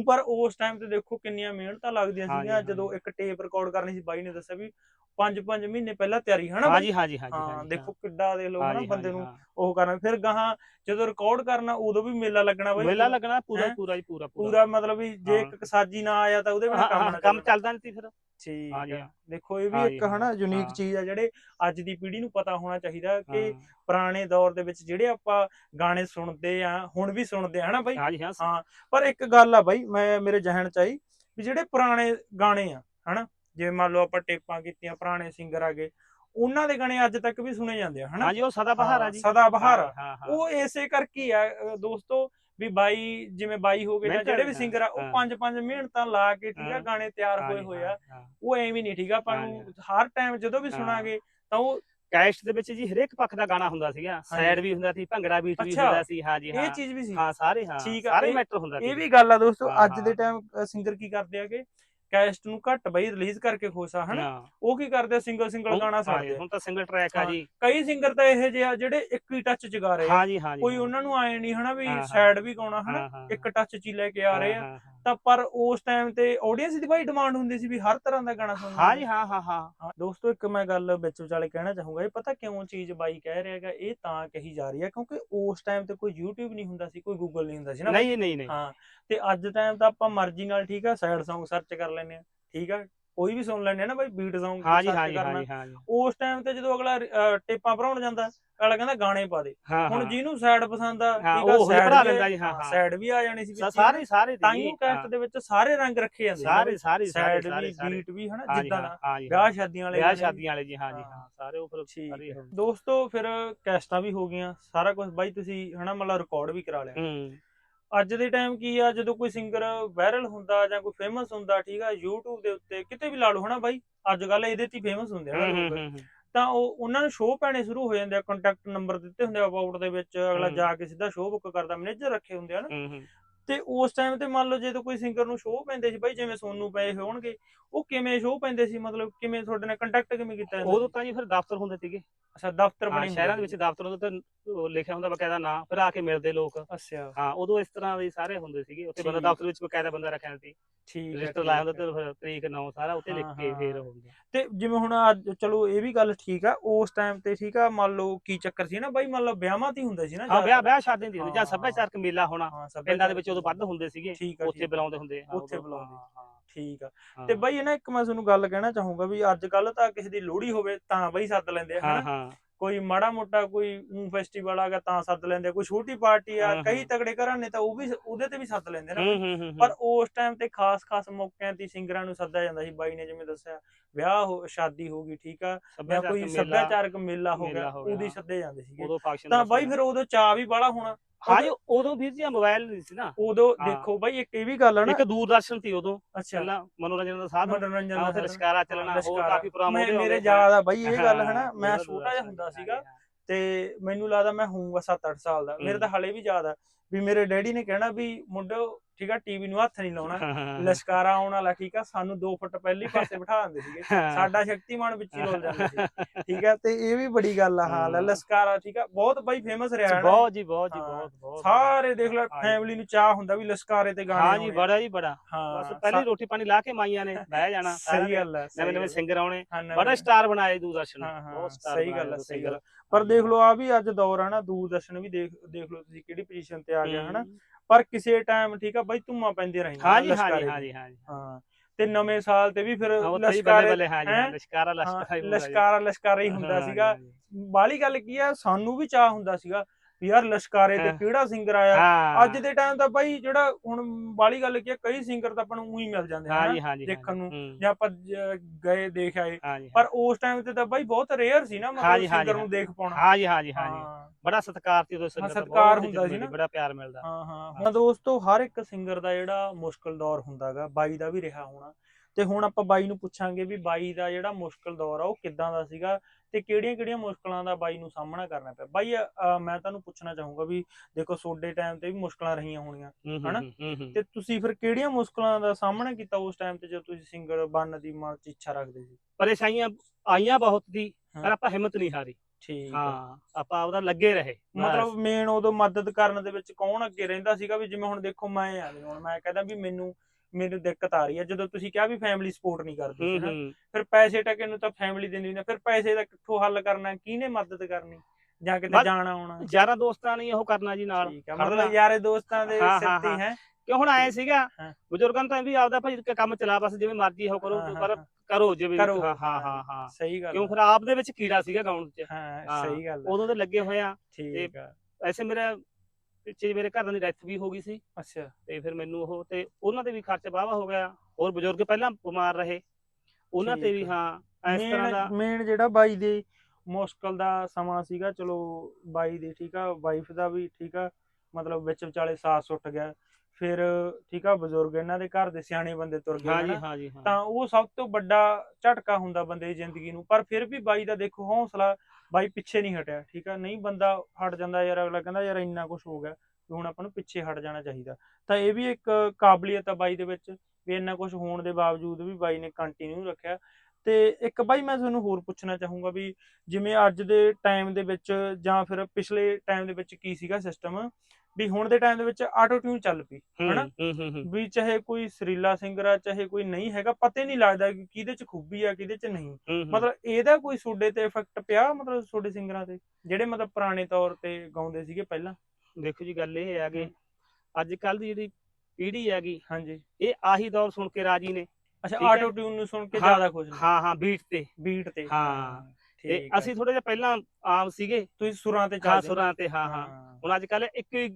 ਪਰ ਉਸ ਟਾਈਮ ਤੇ ਦੇਖੋ ਕਿੰਨੀਆਂ ਮਿਹਨਤਾਂ ਲੱਗਦੀਆਂ ਸੀਗੀਆਂ। ਜਦੋਂ ਇੱਕ ਟੇਪ ਰਿਕਾਰਡ ਕਰਨੀ ਸੀ ਬਾਈ ਨੇ ਦੱਸਿਆ ਵੀ 5-5 ਮਹੀਨੇ ਪਹਿਲਾਂ ਤਿਆਰੀ ਹਨਾ? ਹਾਂਜੀ ਹਾਂਜੀ ਹਾਂਜੀ ਹਾਂ ਦੇਖੋ ਕਿੱਡਾ ਦੇ ਲੋ ਹਨਾ ਹਾਂਜੀ, ਬੰਦੇ ਨੂੰ ਹਾਂ। ਉਹ ਕਰਨਾ ਫਿਰ ਗਾਹਾਂ ਜਦੋਂ ਰਿਕਾਰਡ ਕਰਨਾ ਉਦੋਂ ਵੀ ਮੇਲਾ ਲੱਗਣਾ ਬਾਈ ਮੇਲਾ ਲੱਗਣਾ ਪੂਰਾ ਹੈਂ? ਪੂਰਾ ਜੀ ਪੂਰਾ ਪੂਰਾ ਮਤਲਬ ਵੀ ਜੇ ਹਾਂ। ਇੱਕ ਸਾਜੀ ਨਾ ਆਇਆ ਤਾਂ ਉਹਦੇ ਹਾਂ, ਬਿਨਾਂ ਕੰਮ ਹਾਂ, ਨਾ ਕੰਮ। ਚੱਲਦਾ ਨਹੀਂ ਸੀ ਫਿਰ ਠੀਕ ਹਾਂਜੀ। ਦੇਖੋ ਇਹ ਵੀ ਹਾਂਜੀ, ਇੱਕ ਹਨਾ ਯੂਨੀਕ ਹਾਂ। ਚੀਜ਼ ਆ ਜਿਹੜੇ ਅੱਜ ਦੀ ਪੀੜ੍ਹੀ ਨੂੰ ਪਤਾ ਹੋਣਾ ਚਾਹੀਦਾ ਕਿ ਹਾਂ। ਪੁਰਾਣੇ ਦੌਰ ਦੇ ਵਿੱਚ ਜਿਹੜੇ ਆਪਾਂ ਗਾਣੇ ਸੁਣਦੇ ਆ ਹੁਣ ਵੀ ਸੁਣਦੇ ਆ ਹਨਾ ਬਾਈ ਹਾਂਜੀ ਹਾਂ ਹਾਂ ਪਰ ਇੱਕ ਗੱਲ ਆ ਬਾਈ ਮੈਂ ਮੇਰੇ ਜ਼ਿਹਨ ਚ ਆਈ ਵੀ ਜਿਹੜੇ ਪੁਰਾਣੇ ਗਾਣੇ ਆ ਹਨਾ ਜਿਵੇਂ ਮੰਨ ਲਓ ਆਪਾਂ ਟੇਪਾਂ ਕੀਤੀਆਂ ਪੁਰਾਣੇ ਸਿੰਗਰ ਆ ਗਏ ਉਹਨਾਂ ਦੇ ਗਾਣੇ ਅੱਜ ਤੱਕ ਵੀ ਸੁਣੇ ਜਾਂਦੇ ਆ ਹਨਾ ਹਾਂਜੀ ਉਹ ਸਦਾ ਬਹਾਰ ਆ ਜੀ ਸਦਾ ਬਹਾਰ ਆ। ਹਾਂ, ਹਾਂ, ਹਾਂ। ਉਹ ਇਸੇ ਕਰਕੇ ਆ ਅ, ਦੋਸਤੋ ਵੀ ਬਾਈ ਜਿਵੇਂ ਬਾਈ ਹੋ ਗਏ ਜਾਂ ਜਿਹੜੇ ਵੀ ਹਾਂ, ਸਿੰਗਰ ਆ ਉਹ ਹਾਂ। ਪੰਜ ਪੰਜ ਮਿਹਨਤਾਂ ਲਾ ਕੇ ਠੀਕ ਆ ਹਾਂ। ਗਾਣੇ ਤਿਆਰ ਹੋਏ ਹੋਏ ਆ ਹਾਂ, ਹਾਂ। ਉਹ ਐਵੇਂ ਨਹੀਂ ਠੀਕ ਆ ਆਪਾਂ ਨੂੰ। ਹਰ ਟਾਈਮ ਜਦੋਂ ਵੀ ਹਾਂ। ਸੁਣਾਂਗੇ ਤਾਂ ਉਹ ਕੈਸਟ ਦੇ ਵਿੱਚ ਜੀ ਹਰੇਕ ਪੱਖ ਦਾ ਗਾਣਾ ਹੁੰਦਾ ਸੀਗਾ ਸਾਈਡ ਵੀ ਹੁੰਦਾ ਸੀ ਭੰਗੜਾ ਬੀਟ ਵੀ। ਹੁੰਦਾ ਸੀ ਹਾਂਜੀ ਹਾਂ ਇਹ ਚੀਜ਼ ਵੀ ਸੀ ਹਾਂ ਸਾਰੇ ਹਾਂ ਸਾਰੇ ਮੈਟਰ ਹੁੰਦਾ ਸੀ ਇਹ ਵੀ ਗੱਲ ਆ ਦੋਸਤੋ ਹਾਂ, ਅੱਜ ਦੇ ਹਾਂ। ਟਾਈਮ ਸਿੰਗਰ ਕੀ ਕਰਦੇ ਆਗੇ ਕੈਸਟ ਨੂੰ ਘੱਟ ਬਈ ਰਿਲੀਜ਼ ਕਰਕੇ ਖੁਸ਼ ਆ ਹਨਾ? ਹਾਂ। ਉਹ ਕੀ ਕਰਦੇ ਸਿੰਗਲ ਸਿੰਗਲ ਗਾਣਾ ਹਾਂ, ਸੁਣਦੇ ਹੁਣ ਤਾਂ ਸਿੰਗਲ ਟਰੈਕ ਆ ਹਾਂ, ਜੀ। ਕਈ ਸਿੰਗਰ ਤਾਂ ਇਹੋ ਜਿਹੇ ਆ ਜਿਹੜੇ ਇੱਕ ਹੀ ਟੱਚ ਚ ਗਾ ਰਹੇ ਹਾਂਜੀ ਕੋਈ ਹਾਂ। ਉਹਨਾਂ ਨੂੰ ਆਏ ਨਹੀਂ ਹਨਾ ਵੀ ਹਾਂ, ਹਾਂ। ਸਾਈਡ ਵੀ ਗਾਉਣਾ ਹਨਾ? ਹਾਂ, ਹਾਂ, ਇੱਕ ਟੱਚ ਚ ਹੀ ਲੈ ਕੇ ਆ ਰਹੇ ਆ। ਹਾਂ, ਹਾਂ, ਤਾਂ ਪਰ ਉਸ ਟਾਈਮ ਤੇ ਆਡੀਅנס ਦੀ ਭਾਈ ਡਿਮਾਂਡ ਹੁੰਦੀ ਸੀ ਵੀ ਹਰ ਤਰ੍ਹਾਂ ਦਾ ਗਾਣਾ ਸੁਣਨਾ ਹਾਂ ਜੀ ਹਾਂ ਹਾਂ ਹਾਂ। ਹਾਂ, ਦੋਸਤੋ ਇੱਕ ਮੈਂ ਗੱਲ ਵਿੱਚ ਵਿਚਾਲੇ ਕਹਿਣਾ ਚਾਹੂੰਗਾ ਇਹ ਪਤਾ ਕਿਉਂ ਚੀਜ਼ ਬਾਈ ਕਹਿ ਰਿਹਾ ਹੈਗਾ ਇਹ ਤਾਂ ਕਹੀ ਜਾ ਰਹੀ ਹੈ ਕਿਉਂਕਿ ਉਸ ਟਾਈਮ ਤੇ ਕੋਈ YouTube ਨਹੀਂ ਹੁੰਦਾ ਸੀ ਕੋਈ Google ਨਹੀਂ ਹੁੰਦਾ ਸੀ ਨਾ। ਨਹੀਂ ਨਹੀਂ ਨਹੀਂ। ਹਾਂ ਤੇ ਅੱਜ ਟਾਈਮ ਤਾਂ ਆਪਾਂ ਮਰਜ਼ੀ ਨਾਲ ਠੀਕ ਆ ਸੈਡ Song ਸਰਚ ਕਰ ਲੈਂਦੇ ਆ ਠੀਕ ਆ ਕੋਈ ਵੀ ਸੁਣ ਆ ਨਾ ਬਾਈ ਬੀਟ Song ਹਾਂ ਜੀ search ਹਾਂ ਜੀ ਹਾਂ ਕਰਨਾ। ਜੀ ਹਾਂ ਜੀ ਉਸ ਟਾਈਮ ਤੇ ਜਦੋਂ ਅਗਲਾ ਟੇਪਾਂ ਭਰਾਉਣ ਜਾਂਦਾ ਅਗਲਾ ਕਹਿੰਦਾ ਗਾਣੇ ਪਾ ਦੇ ਹੁਣ। ਜਿਹਨੂੰ ਸਾਈਡ ਪਸੰਦ ਆ ਠੀਕ ਆ ਉਹ side ਭਰਾ ਲੈਂਦਾ ਜੀ, ਹਾਂ। ਸਾਈਡ ਵੀ ਆ ਜਾਣੀ ਸੀ ਸਾਰੇ ਸਾਰੇ ਤਾਂ ਹੀ ਕੈਸਟ ਦੇ ਵਿੱਚ ਸਾਰੇ ਰੰਗ ਰੱਖੇ ਜਾਂਦੇ ਸਾਰੇ ਸਾਰੇ ਸਾਈਡ ਵੀ ਬੀਟ ਵੀ ਹਨਾ ਜਿੱਦਾਂ ਵਿਆਹ। ਸ਼ਾਦੀਆਂ ਵਾਲੇ ਵਿਆਹ। ਸ਼ਾਦੀਆਂ ਵਾਲੇ ਜੀ ਹਾਂ ਜੀ ਹਾਂ। ਸਾਰੇ ਠੀਕ ਸਾਰੇ। ਉਹ। ਦੋਸਤੋ ਫਿਰ ਕੈਸਟਾਂ ਵੀ ਹੋ ਗਈਆਂ ਸਾਰਾ ਕੁਝ ਬਾਈ ਤੁਸੀਂ ਹਨਾ ਮਤਲਬ ਰਿਕਾਰਡ ਵੀ ਕਰਾ ਲਿਆ ਹੂੰ ਅੱਜ ਦੇ ਟਾਈਮ ਕੀ ਆ ਜਦੋਂ ਕੋਈ ਸਿੰਗਰ ਵਾਇਰਲ ਹੁੰਦਾ ਜਾਂ ਕੋਈ ਫੇਮਸ ਹੁੰਦਾ ਠੀਕ ਆ YouTube ਦੇ ਉੱਤੇ ਕਿਤੇ ਵੀ ਲਾ ਲਓ ਹਨਾ ਬਾਈ ਅੱਜ ਕੱਲ ਇਹਦੇ ਤੇ ਫੇਮਸ ਹੁੰਦੇ ਆ ਲੋਕ। ਤਾਂ ਉਹ ਉਹਨਾਂ ਨੂੰ ਸ਼ੋਅ ਪੈਣੇ ਸ਼ੁਰੂ ਹੋ ਜਾਂਦੇ ਆ ਕੰਟੈਕਟ ਨੰਬਰ ਦਿੱਤੇ ਹੁੰਦੇ ਆ ਅਬਾਊਟ ਦੇ ਵਿੱਚ ਅਗਲਾ। ਜਾ ਕੇ ਸਿੱਧਾ ਸ਼ੋਅ ਬੁੱਕ ਕਰਦਾ ਮੈਨੇਜਰ ਰੱਖੇ ਹੁੰਦੇ ਆ ਨਾ। ਤੇ ਉਸ ਟਾਈਮ ਤੇ ਮੰਨ ਲਓ ਜਦੋਂ ਕੋਈ ਸਿੰਗਰ ਨੂੰ ਸ਼ੋਅ ਪੈਂਦੇ ਸੀ ਬਾਈ ਜਿਵੇਂ ਸੋਨੂੰ ਪਏ ਹੋਣਗੇ ਉਹ ਕਿਵੇਂ ਸ਼ੋਅ ਪੈਂਦੇ ਸੀ? ਮਤਲਬ ਕਿਵੇਂ ਤੁਹਾਡੇ ਨਾਲ ਕੰਟੈਕਟ ਕਿਵੇਂ ਕੀਤਾ ਜਾਂਦਾ ਉਦੋਂ? ਤਾਂ ਜੀ ਫਿਰ ਦਫ਼ਤਰ ਹੁੰਦੇ ਸੀਗੇ। ਅੱਛਾ ਦਫ਼ਤਰ ਬਣੇ ਸ਼ਹਿਰਾਂ ਦੇ ਵਿੱਚ ਦਫ਼ਤਰ ਹੁੰਦੇ ਤੇ ਲਿਖਿਆ ਹੁੰਦਾ ਬਕਾਇਦਾ ਨਾਂ ਫਿਰ ਆ ਕੇ ਮਿਲਦੇ ਲੋਕ। ਅੱਛਾ। ਹਾਂ ਉਦੋਂ ਇਸ ਤਰ੍ਹਾਂ ਦੇ ਸਾਰੇ ਹੁੰਦੇ ਸੀਗੇ। ਉੱਥੇ ਬੰਦਾ। ਦਫ਼ਤਰ ਵਿੱਚ ਬਕਾਇਦਾ ਬੰਦਾ ਰੱਖਿਆ ਸੀ। ਠੀਕ ਹੈ ਰਜਿਸਟਰ ਲਾਇਆ ਹੁੰਦਾ ਤੇ ਫਿਰ ਤਰੀਕ ਨੌ ਸਾਰਾ ਉੱਤੇ ਲਿਖ ਕੇ ਫੇਰ ਹਾਂ। ਹੁੰਦਾ ਤੇ ਜਿਵੇਂ ਹੁਣ ਅੱਜ ਚਲੋ ਇਹ ਵੀ ਗੱਲ ਠੀਕ ਆ ਉਸ ਟਾਈਮ ਤੇ ਠੀਕ ਆ ਮੰਨ ਲਓ ਕੀ ਚੱਕਰ ਸੀ ਨਾ ਬਾਈ ਮੰਨ ਲਓ ਵਿਆਹਾਂ ਤੇ ਹੁੰਦਾ ਸੀ ਨਾ ਹਾਂ ਵਿਆਹ। ਵਿਆਹ ਸ਼ਾਦੀ ਦੀ ਜਾਂ। ਸੱਭਿਆਚਾਰਕ ਮੇਲਾ ਹੋਣਾ ਪਿੰਡਾਂ ਦੇ ਵਿੱਚ ਉਦੋਂ ਵੱਧ ਹੁੰਦੇ ਸੀਗੇ ਉੱਥੇ ਬੁਲਾਉਂਦੇ ਹੁੰਦੇ ਉੱਥੇ ਉਦੋਂ- ਬੁਲਾਉਂਦੇ। ਠੀਕ ਆ। ਤੇ ਬਾਈ ਇਹ ਨਾ ਇੱਕ ਮੈਂ ਤੁਹਾਨੂੰ ਗੱਲ ਕਹਿਣਾ ਚਾਹੂੰਗਾ ਵੀ ਅੱਜ ਕੱਲ ਤਾਂ ਕਿਸੇ ਦੀ ਲੋਹੜੀ ਹੋਵੇ ਤਾਂ ਬਾਈ ਸੱਦ ਲੈਂਦੇ ਆ ਹਾਂ ਕੋਈ ਮਾੜਾ ਮੋਟਾ ਕੋਈ ਫੈਸਟੀਵਲ ਆ ਗਿਆ ਤਾਂ ਸੱਦ ਲੈਂਦੇ ਕੋਈ ਛੋਟੀ ਪਾਰਟੀ ਆ ਕਈ। ਤਗੜੇ ਘਰਾਂ ਨੇ ਤਾਂ ਉਹ ਵੀ ਉਹਦੇ ਤੇ ਵੀ ਸੱਦ ਲੈਂਦੇ ਨਾ। ਪਰ ਉਸ ਟਾਈਮ ਤੇ ਖਾਸ ਖਾਸ ਮੌਕਿਆਂ ਤੇ ਸਿੰਗਰਾਂ ਨੂੰ ਸੱਦਿਆ ਜਾਂਦਾ ਸੀ। ਬਾਈ ਨੇ ਜਿਵੇਂ ਦੱਸਿਆ ਵਿਆਹ ਹੋ ਸ਼ਾਦੀ ਹੋ ਗਈ ਠੀਕ ਆ ਜਾਂ ਕੋਈ ਸੱਭਿਆਚਾਰਕ ਮੇਲਾ ਹੋ ਗਿਆ ਉਹਦੀ। ਸੱਦੇ ਜਾਂਦੇ ਸੀਗੇ। ਫੰਕਸ਼ਨ ਤਾਂ ਬਾਈ ਫਿਰ ਉਦੋਂ ਚਾਹ ਵੀ ਬਾਲਾ ਹੋਣਾ। ਹਾਂ ਜੀ ਉਦੋਂ ਵੀਰ ਜੀ ਮੋਬਾਈਲ ਨਹੀਂ ਸੀ ਨਾ? ਉਦੋਂ ਹਾਂ। ਦੇਖੋ ਬਾਈ ਇੱਕ ਇਹ ਵੀ ਗੱਲ ਆ ਨਾ ਇੱਕ ਦੂਰਦਰਸ਼ਨ ਸੀ ਉਦੋਂ। ਅੱਛਾ। ਪਹਿਲਾਂ ਮਨੋਰੰਜਨ ਦਾ ਸਾਧਨ ਮਨੋਰੰਜਨ ਹਾਂ, ਦਾ ਲਸ਼ਕਾਰਾ ਚੱਲਣਾ ਹੋਰ। ਕਾਫੀ ਪ੍ਰੋਗਰਾਮ ਉਹਦੇ ਮੇਰੇ ਯਾਦ ਆ ਬਾਈ ਇਹ ਗੱਲ ਹਾਂ, ਹੈ ਨਾ ਮੈਂ ਛੋਟਾ ਜਿਹਾ ਹੁੰਦਾ ਸੀਗਾ ਹਾਂ, ਤੇ ਮੈਨੂੰ ਲੱਗਦਾ ਮੈਂ ਹੋਊਂਗਾ 7-8 ਸਾਲ ਦਾ। ਮੇਰੇ ਹੂੰ। ਤਾਂ ਹਲੇ ਵੀ ਯਾਦ ਆ ਵੀ ਮੇਰੇ ਡੈਡੀ ਨੇ ਕਹਿਣਾ ਵੀ ਮੁੰਡਿਓ ਠੀਕ ਆ ਟੀਵੀ ਨੂੰ ਹੱਥ ਨਹੀਂ ਲਾਉਣਾ ਲਸ਼ਕਾਰਾ ਆਉਣ ਵਾਲਾ ਠੀਕ ਆ ਸਾਨੂੰ 2 ਫੁੱਟ ਪਹਿਲੀ ਪਾਸੇ ਬਿਠਾ ਦਿੰਦੇ ਸੀਗੇ। ਸਾਡਾ ਸ਼ਕਤੀਮਾਨ ਵਿੱਚ ਹੀ ਰੋਲ ਜਾਂਦਾ ਸੀ ਠੀਕ ਆ ਤੇ ਇਹ ਵੀ ਬੜੀ ਗੱਲ ਆ ਹਾਂ ਲੈ ਹਾਂ। ਲਸ਼ਕਾਰਾ ਠੀਕ ਆ ਬਹੁਤ ਬਾਈ ਫੇਮਸ ਰਿਹਾ ਹੈ ਬਹੁਤ ਜੀ ਬਹੁਤ ਜੀ। ਬਹੁਤ ਬਹੁਤ ਸਾਰੇ ਦੇਖ ਲੈ ਹਾਂ ਜੀ। ਫੈਮਿਲੀ ਨੂੰ ਚਾਹ ਹੁੰਦਾ ਵੀ ਲਸ਼ਕਾਰੇ ਤੇ ਗਾਣੇ ਹਾਂ ਜੀ। ਬੜਾ ਜੀ ਬੜਾ ਹਾਂ ਬਸ ਪਹਿਲੀ ਰੋਟੀ ਪਾਣੀ ਲਾ ਕੇ ਮਾਈਆਂ ਨੇ ਬਹਿ ਜਾਣਾ ਸਹੀ। ਗੱਲ ਸਹੀ ਨਵੇਂ ਨਵੇਂ। ਸਿੰਗਰ ਆਉਣੇ ਬੜਾ ਸਟਾਰ ਬਣਾਏ ਦੂਰਦਰਸ਼ਨ ਬਹੁਤ ਸਟਾਰ ਸਹੀ ਗੱਲ ਉਦੋਂ ਸਹੀ ਗੱਲ। ਪਰ ਦੇਖ ਲਓ ਆ ਵੀ ਅੱਜ ਦੌਰ ਆ ਨਾ ਦੂਰਦਰਸ਼ਨ ਵੀ ਦੇਖ ਦੇਖ ਲਓ ਤੁਸੀਂ ਕਿਹੜੀ ਪੋਜੀਸ਼ਨ ਤੇ ਆ ਗਿਆ ਹਨਾ। ਪਰ ਕਿਸੇ ਟਾਈਮ ਠੀਕ ਆ ਬਾਈ ਧੁੰਮਾਂ ਪੈਂਦੀਆਂ ਰਹੀਆਂ ਹਾਂ ਜੀ ਹਾਂ ਲਸ਼ਕਾਰੇ ਜੀ ਦੀ। ਹਾਂ ਤੇ ਨਵੇਂ ਸਾਲ ਤੇ ਵੀ ਫਿਰ ਲਸ਼ਕਾਰੇ? ਲਸ਼ਕਾਰਾ ਲਸ਼ਕਾਰਾ ਹੀ ਹੁੰਦਾ ਸੀਗਾ। ਬਾਲੀ ਗੱਲ ਕੀ ਆ ਸਾਨੂੰ ਵੀ ਚਾਹ ਹੁੰਦਾ ਸੀਗਾ ਵੀ ਯਾਰ ਲਸ਼ਕਾਰੇ ਤੇ। ਕਿਹੜਾ ਸਿੰਗਰ ਆਇਆ? ਅੱਜ ਦੇ ਟਾਈਮ ਤਾਂ ਬਾਈ ਜਿਹੜਾ ਹੁਣ ਬਾਲੀ ਗੱਲ ਕੀ ਕਈ ਸਿੰਗਰ ਤਾਂ ਆਪਾਂ ਨੂੰ ਉਹੀ ਮਿਲ ਜਾਂਦੇ ਹਨ? ਦੇਖਣ ਨੂੰ। ਜਾਂ ਆਪਾਂ ਗਏ ਦੇਖ ਆਏ। ਪਰ ਉਸ ਟਾਈਮ ਤੇ ਤਾਂ ਬਾਈ ਬਹੁਤ ਰੇਅਰ ਸੀ ਨਾ ਮਤਲਬ ਸਿੰਗਰ ਨੂੰ। ਦੇਖ ਪਾਉਣਾ। ਹਾਂ ਜੀ ਹਾਂ ਜੀ ਹਾਂ। ਜੀ ਹਾਂ ਬੜਾ ਸਤਿਕਾਰ ਸੀ ਉਦੋਂ ਦਾ, ਸਤਿਕਾਰ ਹੁੰਦਾ ਸੀ ਨਾ। ਬੜਾ ਪਿਆਰ ਮਿਲਦਾ। ਹਾਂ ਹਾਂ। ਹੁਣ ਦੋਸਤੋ ਹਰ ਇੱਕ ਸਿੰਗਰ ਦਾ ਜਿਹੜਾ ਮੁਸ਼ਕਲ ਦੌਰ ਹੁੰਦਾਗਾ ਬਾਈ ਦਾ ਵੀ ਰਿਹਾ ਹੋਣਾ। ਤੇ ਹੁਣ ਆਪਾਂ ਬਾਈ ਨੂੰ ਪੁੱਛਾਂਗੇ ਵੀ ਬਾਈ ਦਾ ਜਿਹੜਾ ਮੁਸ਼ਕਲ ਦੌਰ ਆ ਉਹ ਕਿੱਦਾਂ ਦਾ ਸੀਗਾ ਤੇ ਕਿਹੜੀਆਂ-ਕਿਹੜੀਆਂ ਮੁਸ਼ਕਲਾਂ ਦਾ ਬਾਈ ਨੂੰ ਸਾਹਮਣਾ ਕਰਨਾ ਪਿਆ ਬਾਈ ਮੈਂ ਤੁਹਾਨੂੰ ਪੁੱਛਣਾ ਚਾਹੂੰਗਾ ਵੀ ਦੇਖੋ ਸੋਡੇ ਟਾਈਮ ਤੇ ਵੀ ਮੁਸ਼ਕਲਾਂ ਰਹੀਆਂ ਹੋਣੀਆਂ ਹਨਾ? ਤੇ ਤੁਸੀਂ ਫਿਰ ਕਿਹੜੀਆਂ ਮੁਸ਼ਕਲਾਂ ਦਾ ਸਾਹਮਣਾ ਕੀਤਾ ਉਸ ਟਾਈਮ ਤੇ ਜਦੋਂ ਤੁਸੀਂ ਸਿੰਗਰ ਬਣਨ ਦੀ ਮਨ ਚ ਇੱਛਾ ਰੱਖਦੇ ਸੀ ਪਰੇਸ਼ਾਨੀਆਂ ਆਈਆਂ ਬਹੁਤ ਦੀ। ਪਰ ਆਪਾਂ ਹਿੰਮਤ ਨਹੀਂ ਹਾਰੀ ਠੀਕ ਹਾਂ ਆਪਾਂ ਆਪਦਾ ਲੱਗੇ ਰਹੇ। ਮਤਲਬ ਮੇਨ ਉਦੋਂ ਮਦਦ ਕਰਨ ਦੇ ਵਿੱਚ ਕੌਣ ਅੱਗੇ ਰਹਿੰਦਾ ਸੀਗਾ ਵੀ ਜਿਵੇਂ ਹੁਣ ਦੇਖੋ ਮੈਂ ਆ ਹੁਣ ਮੈਂ ਕਹਿੰਦਾ ਵੀ ਮੈਨੂੰ ਮੈਨੂੰ ਦਿੱਕਤ ਆ ਰਹੀ ਹੈ। ਜਦੋਂ ਤੁਸੀਂ ਕਿਹਾ ਵੀ ਫੈਮਿਲੀ ਸਪੋਰਟ ਨਹੀਂ ਕਰਦੀ ਫਿਰ ਪੈਸੇ ਟਕੇ ਨੂੰ ਤਾਂ ਫੈਮਿਲੀ ਦਿੰਦੀ ਨਾ ਫਿਰ ਪੈਸੇ ਦਾ ਕਿੱਥੋਂ ਹੱਲ ਕਰਨਾ ਕਿਹਨੇ ਮਦਦ ਕਰਨੀ? ਜਾਂ ਕਿਤੇ ਜਾਣਾ ਆਉਣਾ? ਯਾਰਾਂ ਦੋਸਤਾਂ ਨੇ ਉਹ ਕਰਨਾ ਜੀ ਨਾਲ। ਮਤਲਬ ਯਾਰੇ ਦੋਸਤਾਂ ਦੇ ਸਿਰ ਹਾਂ, ਤੇ ਕਿਉਂ ਹੁਣ ਆਏ ਸੀਗਾ। ਬਜ਼ੁਰਗਾਂ ਤਾਂ ਵੀ ਆਪਦਾ ਭਾਈ ਕੰਮ ਚਲਾ ਬਸ ਜਿਵੇਂ ਮਰਜ਼ੀ ਹੋ ਕਰੋ ਪਰ ਕਰੋ ਜਿਵੇਂ ਹਾਂ ਹਾਂ ਹਾਂ ਸਹੀ ਗੱਲ ਕਿਉਂ। ਫਿਰ ਆਪ ਦੇ ਵਿੱਚ ਕੀੜਾ ਸੀਗਾ ਗਾਉਣ 'ਚ। ਹਾਂ ਸਹੀ ਗੱਲ। ਉਦੋਂ ਦੇ ਲੱਗੇ ਹੋਏ ਆ। ਠੀਕ ਐਸੇ ਮੇਰਾ ਪਿੱਛੇ ਮੇਰੇ ਘਰ ਦੀ ਡੈਥ ਵੀ ਹੋ ਗਈ ਸੀ। ਅੱਛਾ। ਤੇ ਫਿਰ ਮੈਨੂੰ ਉਹ ਤੇ ਉਹਨਾਂ ਦੇ ਵੀ ਖਰਚ ਵਾਵਾ ਹੋ ਗਿਆ। ਹੋਰ ਬਜ਼ੁਰਗ ਪਹਿਲਾਂ ਬਿਮਾਰ ਰਹੇ। ਉਹਨਾਂ ਤੇ ਵੀ। ਹਾਂ ਇਸ ਤਰ੍ਹਾਂ ਦਾ ਮੇਨ ਜਿਹੜਾ ਬਾਈ ਦੇ ਮੁਸ਼ਕਲ ਦਾ ਸਮਾਂ ਸੀਗਾ ਚਲੋ ਬਾਈ ਦੇ ਠੀਕ ਆ ਵਾਈਫ ਦਾ ਵੀ ਠੀਕ ਆ ਮਤਲਬ ਵਿੱਚ ਵਿਚਾਲੇ ਸਾਥ ਸੁੱਟ ਗਿਆ। ਫਿਰ ਠੀਕ ਆ ਬਜ਼ੁਰਗ ਇਹਨਾਂ ਦੇ ਘਰ ਦੇ ਸਿਆਣੇ ਬੰਦੇ ਤੁਰ ਗਏ ਹਾਂ ਜੀ ਹਨਾ। ਹਾਂ ਜੀ ਹਾਂ। ਤਾਂ ਉਹ ਸਭ ਤੋਂ ਵੱਡਾ ਝਟਕਾ ਹੁੰਦਾ ਬੰਦੇ ਦੀ ਜ਼ਿੰਦਗੀ ਨੂੰ। ਪਰ ਫਿਰ ਵੀ ਬਾਈ ਦਾ ਦੇਖੋ ਹੌਸਲਾ ਬਾਈ ਪਿੱਛੇ ਨਹੀਂ ਹਟਿਆ, ਠੀਕ ਆ? ਨਹੀਂ ਬੰਦਾ ਹਟ ਜਾਂਦਾ ਯਾਰ, ਅਗਲਾ ਕਹਿੰਦਾ ਯਾਰ ਇੰਨਾ ਕੁਝ ਹੋ ਗਿਆ ਹੁਣ ਆਪਾਂ ਨੂੰ ਪਿੱਛੇ ਹਟ ਜਾਣਾ ਚਾਹੀਦਾ। ਤਾਂ ਇਹ ਵੀ ਇੱਕ ਕਾਬਲੀਅਤ ਆ ਬਾਈ ਦੇ ਵਿੱਚ ਵੀ ਇੰਨਾ ਕੁਝ ਹੋਣ ਦੇ ਬਾਵਜੂਦ ਵੀ ਬਾਈ ਨੇ ਕੰਟੀਨਿਊ ਰੱਖਿਆ। ਤੇ ਇੱਕ ਬਾਈ ਮੈਂ ਤੁਹਾਨੂੰ ਹੋਰ ਪੁੱਛਣਾ ਚਾਹੂੰਗਾ ਵੀ ਜਿਵੇਂ ਅੱਜ ਦੇ ਟਾਈਮ ਦੇ ਵਿੱਚ ਜਾਂ ਫਿਰ ਪਿਛਲੇ ਟਾਈਮ ਦੇ ਵਿੱਚ ਕੀ ਸੀਗਾ ਸਿਸਟਮ ਵੀ ਹੁਣ ਦੇ ਟਾਈਮ ਦੇ ਵਿੱਚ ਆਟੋ ਟਿਊਨ ਚੱਲ ਪਈ ਹਨਾ? ਵੀ ਚਾਹੇ ਕੋਈ ਸਰੀਲਾ ਸਿੰਗਰ ਆ ਚਾਹੇ ਕੋਈ ਨਹੀਂ ਹੈਗਾ ਪਤਾ ਨਹੀਂ ਲੱਗਦਾ ਕਿ ਕਿਹਦੇ ਚ ਖੂਬੀ ਆ ਕਿਹਦੇ ਚ ਨਹੀਂ। ਮਤਲਬ ਇਹਦਾ ਕੋਈ ਤੁਹਾਡੇ ਤੇ ਇਫੈਕਟ ਪਿਆ ਮਤਲਬ ਤੁਹਾਡੇ ਸਿੰਗਰਾਂ ਤੇ? ਜਿਹੜੇ ਮਤਲਬ ਪੁਰਾਣੇ ਤੌਰ ਤੇ ਗਾਉਂਦੇ ਸੀਗੇ ਪਹਿਲਾਂ? ਦੇਖੋ ਜੀ ਗੱਲ ਇਹ ਹੈ ਕਿ ਅੱਜ ਕੱਲ ਦੀ ਜਿਹੜੀ ਪੀੜ੍ਹੀ ਹੈਗੀ ਹਾਂਜੀ। ਇਹ ਆਹੀ ਦੌਰ ਸੁਣ ਕੇ ਰਾਜੀ ਨੇ ਅੱਛਾ। ਆਟੋ ਟਿਊਨ ਨੂੰ ਸੁਣ ਕੇ ਜ਼ਿਆਦਾ ਖੁਸ਼ ਹਾਂ ਹਾਂ ਬੀਟ ਤੇ। ਬੀਟ ਤੇ। ਹਾਂ। ਤੇ ਠੀਕ ਅਸੀਂ ਥੋੜੇ ਜਿਹਾ ਪਹਿਲਾਂ ਆਮ ਸੀਗੇ ਤੁਸੀਂ ਸੁਰਾਂ ਤੇ ਹਾਂ ਚੱਲਦੇ ਸੁਰਾਂ ਤੇ ਹਾਂ ਹਾਂ। ਹੁਣ ਅੱਜ ਕੱਲ ਇੱਕ ਹੀ